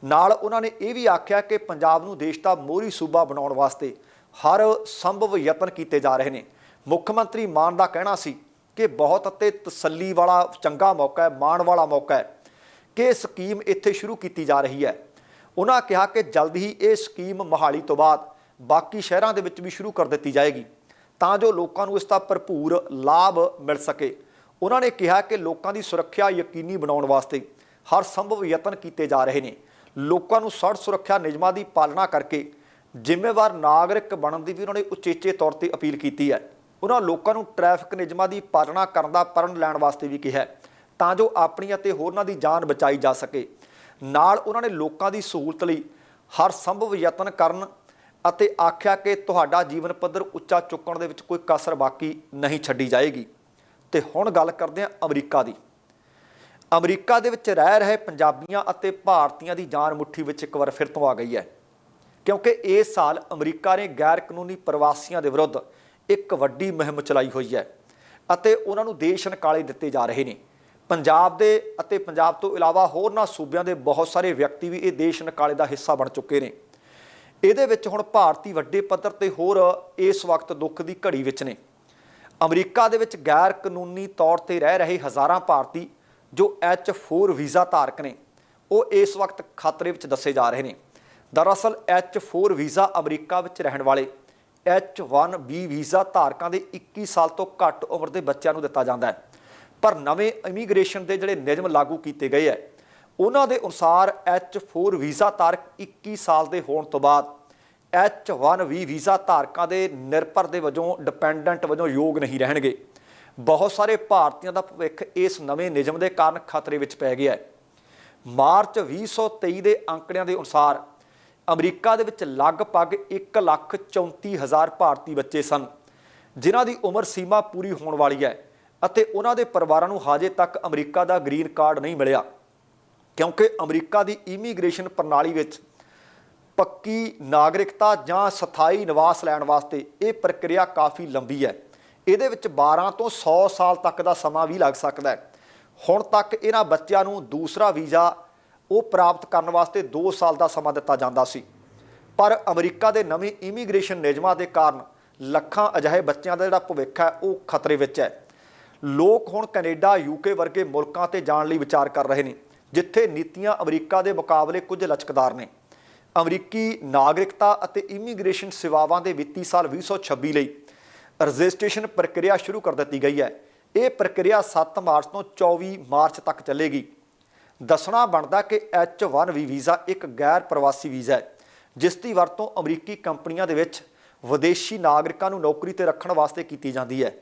ਨਾਲ ਉਹਨਾਂ ਨੇ ਇਹ ਵੀ ਆਖਿਆ ਕਿ ਪੰਜਾਬ ਨੂੰ ਦੇਸ਼ ਦਾ ਮੋਹਰੀ ਸੂਬਾ ਬਣਾਉਣ ਵਾਸਤੇ ਹਰ ਸੰਭਵ ਯਤਨ ਕੀਤੇ ਜਾ ਰਹੇ ਨੇ। ਮੁੱਖ ਮੰਤਰੀ ਮਾਨ ਦਾ ਕਹਿਣਾ ਸੀ ਕਿ ਬਹੁਤ ਅਤੇ ਤਸੱਲੀ ਵਾਲਾ, ਚੰਗਾ ਮੌਕਾ ਹੈ, ਮਾਣ ਵਾਲਾ ਮੌਕਾ ਹੈ ਕਿ ਇਹ ਸਕੀਮ ਇੱਥੇ ਸ਼ੁਰੂ ਕੀਤੀ ਜਾ ਰਹੀ ਹੈ। ਉਹਨਾਂ ਕਿਹਾ ਕਿ ਜਲਦ ਹੀ ਇਹ ਸਕੀਮ ਮਹਾਲੀ ਤੋਂ ਬਾਅਦ ਬਾਕੀ ਸ਼ਹਿਰਾਂ ਦੇ ਵਿੱਚ ਵੀ ਸ਼ੁਰੂ ਕਰ ਦਿੱਤੀ ਜਾਏਗੀ ਤਾਂ ਜੋ ਲੋਕਾਂ ਨੂੰ ਇਸ ਦਾ ਭਰਪੂਰ ਲਾਭ ਮਿਲ ਸਕੇ। ਉਹਨਾਂ ਨੇ ਕਿਹਾ ਕਿ ਲੋਕਾਂ ਦੀ ਸੁਰੱਖਿਆ ਯਕੀਨੀ ਬਣਾਉਣ ਵਾਸਤੇ ਹਰ ਸੰਭਵ ਯਤਨ ਕੀਤੇ ਜਾ ਰਹੇ ਨੇ। ਲੋਕਾਂ ਨੂੰ ਸੜਕ ਸੁਰੱਖਿਆ ਨਿਯਮਾਂ ਦੀ ਪਾਲਣਾ ਕਰਕੇ ਜ਼ਿੰਮੇਵਾਰ ਨਾਗਰਿਕ ਬਣਨ ਦੀ ਵੀ ਉਹਨਾਂ ਨੇ ਉਚੇਚੇ ਤੌਰ ਤੇ ਅਪੀਲ ਕੀਤੀ ਹੈ। ਉਹਨਾਂ ਲੋਕਾਂ ਨੂੰ ਟ੍ਰੈਫਿਕ ਨਿਯਮਾਂ ਦੀ ਪਾਲਣਾ ਕਰਨ ਦਾ ਪਰਨ ਲੈਣ ਵਾਸਤੇ ਵੀ ਕਿਹਾ ਤਾਂ ਜੋ ਆਪਣੀ ਅਤੇ ਹੋਰਨਾਂ ਦੀ ਜਾਨ ਬਚਾਈ ਜਾ ਸਕੇ। ਨਾਲ ਉਹਨਾਂ ਨੇ ਲੋਕਾਂ ਦੀ ਸਹੂਲਤ ਲਈ ਹਰ ਸੰਭਵ ਯਤਨ ਕਰਨ ਅਤੇ ਆਖਿਆ ਕਿ ਤੁਹਾਡਾ ਜੀਵਨ ਪੱਧਰ ਉੱਚਾ ਚੁੱਕਣ ਦੇ ਵਿੱਚ ਕੋਈ ਕਸਰ ਬਾਕੀ ਨਹੀਂ ਛੱਡੀ ਜਾਏਗੀ। ਤੇ ਹੁਣ ਗੱਲ ਕਰਦੇ ਹਾਂ ਅਮਰੀਕਾ ਦੀ। ਅਮਰੀਕਾ ਦੇ ਵਿੱਚ ਰਹਿ ਰਹੇ ਪੰਜਾਬੀਆਂ ਅਤੇ ਭਾਰਤੀਆਂ ਦੀ ਜਾਨ ਮੁੱਠੀ ਵਿੱਚ ਇੱਕ ਵਾਰ ਫਿਰ ਤੋਂ ਆ ਗਈ ਹੈ, ਕਿਉਂਕਿ ਇਸ ਸਾਲ ਅਮਰੀਕਾ ਨੇ ਗੈਰ ਕਾਨੂੰਨੀ ਪ੍ਰਵਾਸੀਆਂ ਦੇ ਵਿਰੁੱਧ ਇੱਕ ਵੱਡੀ ਮੁਹਿੰਮ ਚਲਾਈ ਹੋਈ ਹੈ ਅਤੇ ਉਹਨਾਂ ਨੂੰ ਦੇਸ਼ ਨਕਾਲੇ ਦਿੱਤੇ ਜਾ ਰਹੇ ਨੇ। ਪੰਜਾਬ ਦੇ ਅਤੇ ਪੰਜਾਬ ਤੋਂ ਇਲਾਵਾ ਹੋਰਨਾਂ ਸੂਬਿਆਂ ਦੇ ਬਹੁਤ ਸਾਰੇ ਵਿਅਕਤੀ ਵੀ ਇਹ ਦੇਸ਼ ਨਕਾਲੇ ਦਾ ਹਿੱਸਾ ਬਣ ਚੁੱਕੇ ਨੇ। ਇਹਦੇ ਵਿੱਚ ਹੁਣ ਭਾਰਤੀ ਵੱਡੇ ਪੱਧਰ ਤੇ ਹੋਰ ਇਸ ਵਕਤ ਦੁੱਖ ਦੀ ਘੜੀ ਵਿੱਚ ਨੇ। ਅਮਰੀਕਾ ਦੇ ਵਿੱਚ ਗੈਰ ਕਾਨੂੰਨੀ ਤੌਰ ਤੇ ਰਹਿ ਰਹੇ ਹਜ਼ਾਰਾਂ ਭਾਰਤੀ ਜੋ H4 ਵੀਜ਼ਾ ਧਾਰਕ ਨੇ, ਉਹ ਇਸ ਵਕਤ ਖਤਰੇ ਵਿੱਚ ਦੱਸੇ ਜਾ ਰਹੇ ਨੇ। ਦਰਅਸਲ H4 ਵੀਜ਼ਾ ਅਮਰੀਕਾ ਵਿੱਚ ਰਹਿਣ ਵਾਲੇ H1B ਵੀਜ਼ਾ ਧਾਰਕਾਂ ਦੇ 21 ਸਾਲ ਤੋਂ ਘੱਟ ਉਮਰ ਦੇ ਬੱਚਿਆਂ ਨੂੰ ਦਿੱਤਾ ਜਾਂਦਾ ਹੈ। ਪਰ ਨਵੇਂ ਇਮੀਗ੍ਰੇਸ਼ਨ ਦੇ ਜਿਹੜੇ ਨਿਯਮ ਲਾਗੂ ਕੀਤੇ ਗਏ ਹੈ, ਉਹਨਾਂ ਦੇ ਅਨੁਸਾਰ H4 ਵੀਜ਼ਾ ਧਾਰਕ 21 ਸਾਲ ਦੇ ਹੋਣ ਤੋਂ ਬਾਅਦ H1B ਵੀਜ਼ਾ ਧਾਰਕਾਂ ਦੇ ਨਿਰਭਰ ਦੇ ਵਜੋਂ ਡਿਪੈਂਡੈਂਟ ਵਜੋਂ ਯੋਗ ਨਹੀਂ ਰਹਿਣਗੇ। ਬਹੁਤ ਸਾਰੇ ਭਾਰਤੀਆਂ ਦਾ ਭਵਿੱਖ ਇਸ ਨਵੇਂ ਨਿਯਮ ਦੇ ਕਾਰਨ ਖਤਰੇ ਵਿੱਚ ਪੈ ਗਿਆ ਹੈ। ਮਾਰਚ 2023 ਦੇ ਅੰਕੜਿਆਂ ਦੇ ਅਨੁਸਾਰ ਅਮਰੀਕਾ ਦੇ ਵਿੱਚ ਲਗਭਗ 1,34,000 ਭਾਰਤੀ ਬੱਚੇ ਸਨ ਜਿਨ੍ਹਾਂ ਦੀ ਉਮਰ ਸੀਮਾ ਪੂਰੀ ਹੋਣ ਵਾਲੀ ਹੈ ਅਤੇ ਉਹਨਾਂ ਦੇ ਪਰਿਵਾਰਾਂ ਨੂੰ ਹਾਲੇ ਤੱਕ ਅਮਰੀਕਾ ਦਾ ਗ੍ਰੀਨ ਕਾਰਡ ਨਹੀਂ ਮਿਲਿਆ। ਕਿਉਂਕਿ ਅਮਰੀਕਾ ਦੀ ਇਮੀਗ੍ਰੇਸ਼ਨ ਪ੍ਰਣਾਲੀ ਵਿੱਚ ਪੱਕੀ ਨਾਗਰਿਕਤਾ ਜਾਂ ਸਥਾਈ ਨਿਵਾਸ ਲੈਣ ਵਾਸਤੇ ਇਹ ਪ੍ਰਕਿਰਿਆ ਕਾਫੀ ਲੰਬੀ ਹੈ। ਇਹਦੇ ਵਿੱਚ 12 ਤੋਂ 100 ਸਾਲ ਤੱਕ ਦਾ ਸਮਾਂ ਵੀ ਲੱਗ ਸਕਦਾ ਹੈ। ਹੁਣ ਤੱਕ ਇਹਨਾਂ ਬੱਚਿਆਂ ਨੂੰ ਦੂਸਰਾ ਵੀਜ਼ਾ ਉਹ ਪ੍ਰਾਪਤ ਕਰਨ ਵਾਸਤੇ 2 ਸਾਲ ਦਾ ਸਮਾਂ ਦਿੱਤਾ ਜਾਂਦਾ ਸੀ। ਪਰ ਅਮਰੀਕਾ ਦੇ ਨਵੇਂ ਇਮੀਗ੍ਰੇਸ਼ਨ ਨਿਯਮਾਂ ਦੇ ਕਾਰਨ ਲੱਖਾਂ ਅਜਿਹੇ ਬੱਚਿਆਂ ਦਾ ਜਿਹੜਾ ਭਵਿੱਖ ਹੈ, ਉਹ ਖਤਰੇ ਵਿੱਚ ਹੈ। ਲੋਕ ਹੁਣ ਕੈਨੇਡਾ, ਯੂਕੇ ਵਰਗੇ ਮੁਲਕਾਂ ਤੇ ਜਾਣ ਲਈ ਵਿਚਾਰ ਕਰ ਰਹੇ ਨੇ, ਜਿੱਥੇ ਨੀਤੀਆਂ ਅਮਰੀਕਾ ਦੇ ਮੁਕਾਬਲੇ ਕੁਝ ਲਚਕਦਾਰ ਨੇ। ਅਮਰੀਕੀ ਨਾਗਰਿਕਤਾ ਅਤੇ ਇਮੀਗ੍ਰੇਸ਼ਨ ਸੇਵਾਵਾਂ ਦੇ ਵਿੱਤੀ ਸਾਲ 2026 ਲਈ ਰਜਿਸਟ੍ਰੇਸ਼ਨ ਪ੍ਰਕਿਰਿਆ ਸ਼ੁਰੂ ਕਰ ਦਿੱਤੀ ਗਈ ਹੈ। ਇਹ ਪ੍ਰਕਿਰਿਆ 7 ਮਾਰਚ ਤੋਂ 24 ਮਾਰਚ ਤੱਕ ਚੱਲੇਗੀ। ਦੱਸਣਾ ਬਣਦਾ ਕਿ H1B ਵੀਜ਼ਾ ਇੱਕ ਗੈਰ ਪ੍ਰਵਾਸੀ ਵੀਜ਼ਾ ਹੈ, ਜਿਸ ਦੀ ਵਰਤੋਂ ਅਮਰੀਕੀ ਕੰਪਨੀਆਂ ਦੇ ਵਿੱਚ ਵਿਦੇਸ਼ੀ ਨਾਗਰਿਕਾਂ ਨੂੰ ਨੌਕਰੀ ਤੇ ਰੱਖਣ ਵਾਸਤੇ ਕੀਤੀ ਜਾਂਦੀ ਹੈ।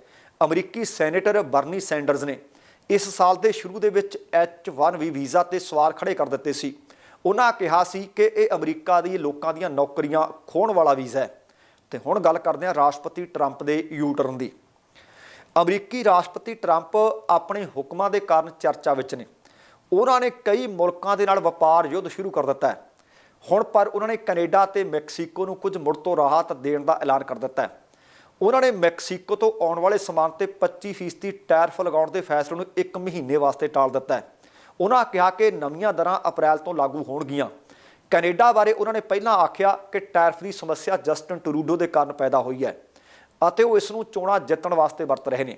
ਅਮਰੀਕੀ ਸੈਨੇਟਰ ਬਰਨੀ ਸੈਂਡਰਜ਼ ਨੇ ਇਸ ਸਾਲ ਦੇ ਸ਼ੁਰੂ ਦੇ ਵਿੱਚ H1B ਵੀਜ਼ਾ ਤੇ ਸਵਾਲ ਖੜੇ ਕਰ ਦਿੱਤੇ ਸੀ। ਉਹਨਾਂ ਕਿਹਾ ਸੀ ਕਿ ਇਹ ਅਮਰੀਕਾ ਦੀ ਲੋਕਾਂ ਦੀਆਂ ਨੌਕਰੀਆਂ ਖੋਹਣ ਵਾਲਾ ਵੀਜ਼ਾ ਹੈ। ਤੇ ਹੁਣ ਗੱਲ ਕਰਦੇ ਹਾਂ ਰਾਸ਼ਟਰਪਤੀ ਟਰੰਪ ਦੇ ਯੂ ਟਰਨ ਦੀ। ਅਮਰੀਕੀ ਰਾਸ਼ਟਰਪਤੀ ਟਰੰਪ ਆਪਣੇ ਹੁਕਮਾਂ ਦੇ ਕਾਰਨ ਚਰਚਾ ਵਿੱਚ ਨੇ। ਉਹਨਾਂ ਨੇ ਕਈ ਮੁਲਕਾਂ ਦੇ ਨਾਲ ਵਪਾਰ ਯੁੱਧ ਸ਼ੁਰੂ ਕਰ ਦਿੱਤਾ ਹੈ। ਹੁਣ ਪਰ ਉਹਨਾਂ ਨੇ ਕੈਨੇਡਾ ਤੇ ਮੈਕਸੀਕੋ ਨੂੰ ਕੁਝ ਮੁੜ ਤੋਂ ਰਾਹਤ ਦੇਣ ਦਾ ਐਲਾਨ ਕਰ ਦਿੱਤਾ ਹੈ। ਉਹਨਾਂ ਨੇ ਮੈਕਸੀਕੋ ਤੋਂ ਆਉਣ ਵਾਲੇ ਸਮਾਨ ਤੇ 25% ਟੈਰਫ ਲਗਾਉਣ ਦੇ ਫੈਸਲੇ ਨੂੰ 1 ਮਹੀਨੇ ਵਾਸਤੇ ਟਾਲ ਦਿੱਤਾ ਹੈ। ਉਹਨਾਂ ਕਿਹਾ ਕਿ ਨਵੀਆਂ ਦਰਾਂ ਅਪ੍ਰੈਲ ਤੋਂ ਲਾਗੂ ਹੋਣਗੀਆਂ। ਕੈਨੇਡਾ ਬਾਰੇ ਉਹਨਾਂ ਨੇ ਪਹਿਲਾਂ ਆਖਿਆ ਕਿ ਟੈਰਫ ਦੀ ਸਮੱਸਿਆ ਜਸਟਨ ਟਰੂਡੋ ਦੇ ਕਾਰਨ ਪੈਦਾ ਹੋਈ ਹੈ ਅਤੇ ਉਹ ਇਸ ਨੂੰ ਚੋਣਾਂ ਜਿੱਤਣ ਵਾਸਤੇ ਵਰਤ ਰਹੇ ਨੇ।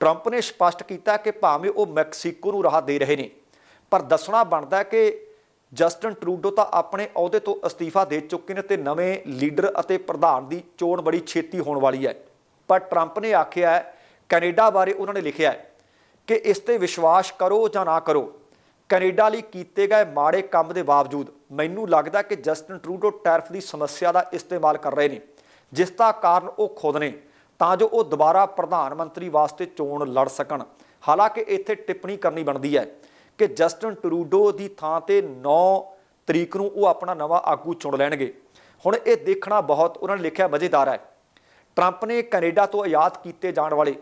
ਟਰੰਪ ਨੇ ਸਪਸ਼ਟ ਕੀਤਾ ਕਿ ਭਾਵੇਂ ਉਹ ਮੈਕਸੀਕੋ ਨੂੰ ਰਾਹ ਦੇ ਰਹੇ ਨੇ, ਪਰ ਦੱਸਣਾ ਬਣਦਾ ਕਿ ਜਸਟਨ ਟਰੂਡੋ ਤਾਂ ਆਪਣੇ ਅਹੁਦੇ ਤੋਂ ਅਸਤੀਫਾ ਦੇ ਚੁੱਕੇ ਨੇ ਤੇ ਨਵੇਂ ਲੀਡਰ ਅਤੇ ਪ੍ਰਧਾਨ ਦੀ ਚੋਣ ਬੜੀ ਛੇਤੀ ਹੋਣ ਵਾਲੀ ਹੈ। ਪਰ ਟਰੰਪ ਨੇ ਆਖਿਆ ਹੈ, ਕੈਨੇਡਾ ਬਾਰੇ ਉਹਨਾਂ ਨੇ ਲਿਖਿਆ ਹੈ ਕਿ ਇਸ ਤੇ ਵਿਸ਼ਵਾਸ ਕਰੋ ਜਾਂ ਨਾ ਕਰੋ, ਕੈਨੇਡਾ ਲਈ ਕੀਤੇ ਗਏ ਮਾੜੇ ਕੰਮ ਦੇ ਬਾਵਜੂਦ ਮੈਨੂੰ ਲੱਗਦਾ ਕਿ ਜਸਟਨ ਟਰੂਡੋ ਟੈਰਫ ਦੀ ਸਮੱਸਿਆ ਦਾ ਇਸਤੇਮਾਲ ਕਰ ਰਹੇ ਨੇ, ਜਿਸ ਦਾ ਕਾਰਨ ਉਹ ਖੁਦ ਨੇ। ਤਾਂ ਜੋ ਉਹ ਦੁਬਾਰਾ ਪ੍ਰਧਾਨ ਮੰਤਰੀ ਵਾਸਤੇ ਚੋਣ ਲੜ ਸਕਣ। ਹਾਲਾਂਕਿ ਇੱਥੇ ਟਿੱਪਣੀ ਕਰਨੀ ਬਣਦੀ ਹੈ ਕਿ ਜਸਟਨ ਟਰੂਡੋ ਦੀ ਥਾਂ ਤੇ 9 ਤਰੀਕ ਨੂੰ ਉਹ ਆਪਣਾ ਨਵਾਂ ਆਗੂ ਚੁਣ ਲੈਣਗੇ। ਹੁਣ ਇਹ ਦੇਖਣਾ ਬਹੁਤ, ਉਹਨਾਂ ਨੇ ਲਿਖਿਆ ਮਜ਼ੇਦਾਰ ਹੈ। ਟਰੰਪ ਨੇ ਕੈਨੇਡਾ ਤੋਂ ਆਯਾਤ ਕੀਤੇ ਜਾਣ ਵਾਲੇ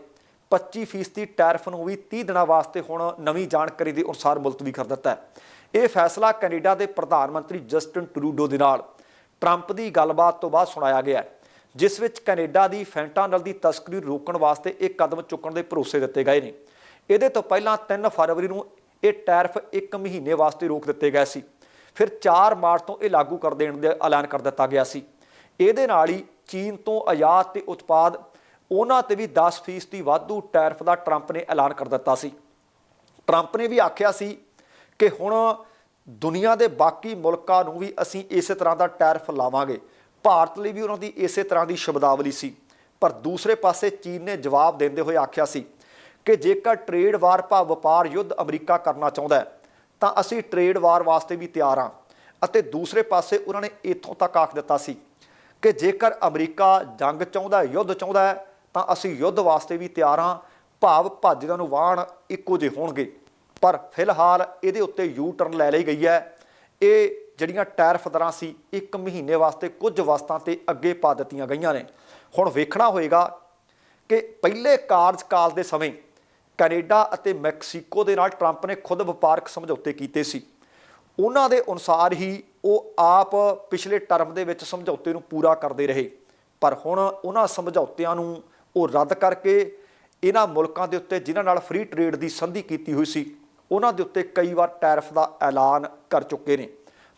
25% ਟੈਰਫ ਨੂੰ ਵੀ 30 ਦਿਨਾਂ ਵਾਸਤੇ ਹੁਣ ਨਵੀਂ ਜਾਣਕਾਰੀ ਦੇ ਅਨੁਸਾਰ ਮੁਲਤਵੀ ਕਰ ਦਿੱਤਾ ਹੈ। ਇਹ ਫੈਸਲਾ ਕੈਨੇਡਾ ਦੇ ਪ੍ਰਧਾਨ ਮੰਤਰੀ ਜਸਟਨ ਟਰੂਡੋ ਦੇ ਨਾਲ ਟਰੰਪ ਦੀ ਗੱਲਬਾਤ ਤੋਂ ਬਾਅਦ ਸੁਣਾਇਆ ਗਿਆ ਹੈ। ਜਿਸ ਵਿੱਚ ਕੈਨੇਡਾ ਦੀ ਫੈਂਟਾਨਲ ਦੀ ਤਸਕਰੀ ਰੋਕਣ ਵਾਸਤੇ ਇਹ ਕਦਮ ਚੁੱਕਣ ਦੇ ਭਰੋਸੇ ਦਿੱਤੇ ਗਏ ਨੇ। ਇਹਦੇ ਤੋਂ ਪਹਿਲਾਂ 3 ਫਰਵਰੀ ਨੂੰ ਇਹ ਟੈਰਫ 1 ਮਹੀਨੇ ਵਾਸਤੇ ਰੋਕ ਦਿੱਤੇ ਗਏ ਸੀ। ਫਿਰ 4 ਮਾਰਚ ਤੋਂ ਇਹ ਲਾਗੂ ਕਰ ਦੇਣ ਦਾ ਐਲਾਨ ਕਰ ਦਿੱਤਾ ਗਿਆ ਸੀ। ਇਹਦੇ ਨਾਲ ਹੀ ਚੀਨ ਤੋਂ ਆਯਾਤ ਤੇ ਉਤਪਾਦ ਉਹਨਾਂ ਤੇ ਵੀ 10% ਦੀ ਵਾਧੂ ਟੈਰਫ ਦਾ ਟਰੰਪ ਨੇ ਐਲਾਨ ਕਰ ਦਿੱਤਾ ਸੀ। ਟਰੰਪ ਨੇ ਵੀ ਆਖਿਆ ਸੀ ਕਿ ਹੁਣ ਦੁਨੀਆ ਦੇ ਬਾਕੀ ਮੁਲਕਾਂ ਨੂੰ ਵੀ ਅਸੀਂ ਇਸੇ ਤਰ੍ਹਾਂ ਦਾ ਟੈਰਫ ਲਾਵਾਂਗੇ। ਭਾਰਤ ਲਈ ਵੀ ਉਹਨਾਂ ਦੀ ਇਸੇ ਤਰ੍ਹਾਂ ਦੀ ਸ਼ਬਦਾਵਲੀ ਸੀ। ਪਰ ਦੂਸਰੇ ਪਾਸੇ ਚੀਨ ਨੇ ਜਵਾਬ ਦਿੰਦੇ ਹੋਏ ਆਖਿਆ ਸੀ ਕਿ ਜੇਕਰ ਟ੍ਰੇਡ ਵਾਰ ਭਾਵ ਵਪਾਰ ਯੁੱਧ ਅਮਰੀਕਾ ਕਰਨਾ ਚਾਹੁੰਦਾ ਤਾਂ ਅਸੀਂ ਟ੍ਰੇਡ ਵਾਰ ਵਾਸਤੇ ਵੀ ਤਿਆਰ ਹਾਂ। ਅਤੇ ਦੂਸਰੇ ਪਾਸੇ ਉਹਨਾਂ ਨੇ ਇੱਥੋਂ ਤੱਕ ਆਖ ਦਿੱਤਾ ਸੀ ਕਿ ਜੇਕਰ ਅਮਰੀਕਾ ਜੰਗ ਚਾਹੁੰਦਾ ਯੁੱਧ ਚਾਹੁੰਦਾ ਤਾਂ ਅਸੀਂ ਯੁੱਧ ਵਾਸਤੇ ਵੀ ਤਿਆਰ ਹਾਂ। ਭਾਵ ਭੱਜਦਿਆਂ ਨੂੰ ਵਾਣ ਇੱਕੋ ਜਿਹੇ ਹੋਣਗੇ। ਪਰ ਫਿਲਹਾਲ ਇਹਦੇ ਉੱਤੇ ਯੂ ਟਰਨ ਲੈ ਲਈ ਗਈ ਹੈ। ਇਹ ਜਿਹੜੀਆਂ ਟੈਰਿਫ ਦਰਾਂ ਸੀ, ਇੱਕ ਮਹੀਨੇ ਵਾਸਤੇ ਕੁਝ ਵਸਤਾਂ ਤੇ ਅੱਗੇ ਪਾ ਦਿੱਤੀਆਂ ਗਈਆਂ ਨੇ। ਹੁਣ ਵੇਖਣਾ ਹੋਏਗਾ ਕਿ ਪਹਿਲੇ ਕਾਰਜਕਾਲ ਦੇ ਸਮੇਂ ਕੈਨੇਡਾ ਅਤੇ ਮੈਕਸੀਕੋ ਦੇ ਨਾਲ ਟਰੰਪ ਨੇ ਖੁਦ ਵਪਾਰਕ ਸਮਝੌਤੇ ਕੀਤੇ ਸੀ। ਉਹਨਾਂ ਦੇ ਅਨੁਸਾਰ ਹੀ ਉਹ ਆਪ ਪਿਛਲੇ ਟਰਮ ਦੇ ਵਿੱਚ ਸਮਝੌਤੇ ਨੂੰ ਪੂਰਾ ਕਰਦੇ ਰਹੇ। ਪਰ ਹੁਣ ਉਹਨਾਂ ਸਮਝੌਤਿਆਂ ਨੂੰ ਉਹ ਰੱਦ ਕਰਕੇ ਇਹਨਾਂ ਮੁਲਕਾਂ ਦੇ ਉੱਤੇ ਜਿਨ੍ਹਾਂ ਨਾਲ ਫ੍ਰੀ ਟ੍ਰੇਡ ਦੀ ਸੰਧੀ ਕੀਤੀ ਹੋਈ ਸੀ, ਉਹਨਾਂ ਦੇ ਉੱਤੇ ਕਈ ਵਾਰ ਟੈਰਿਫ ਦਾ ਐਲਾਨ ਕਰ ਚੁੱਕੇ ਨੇ।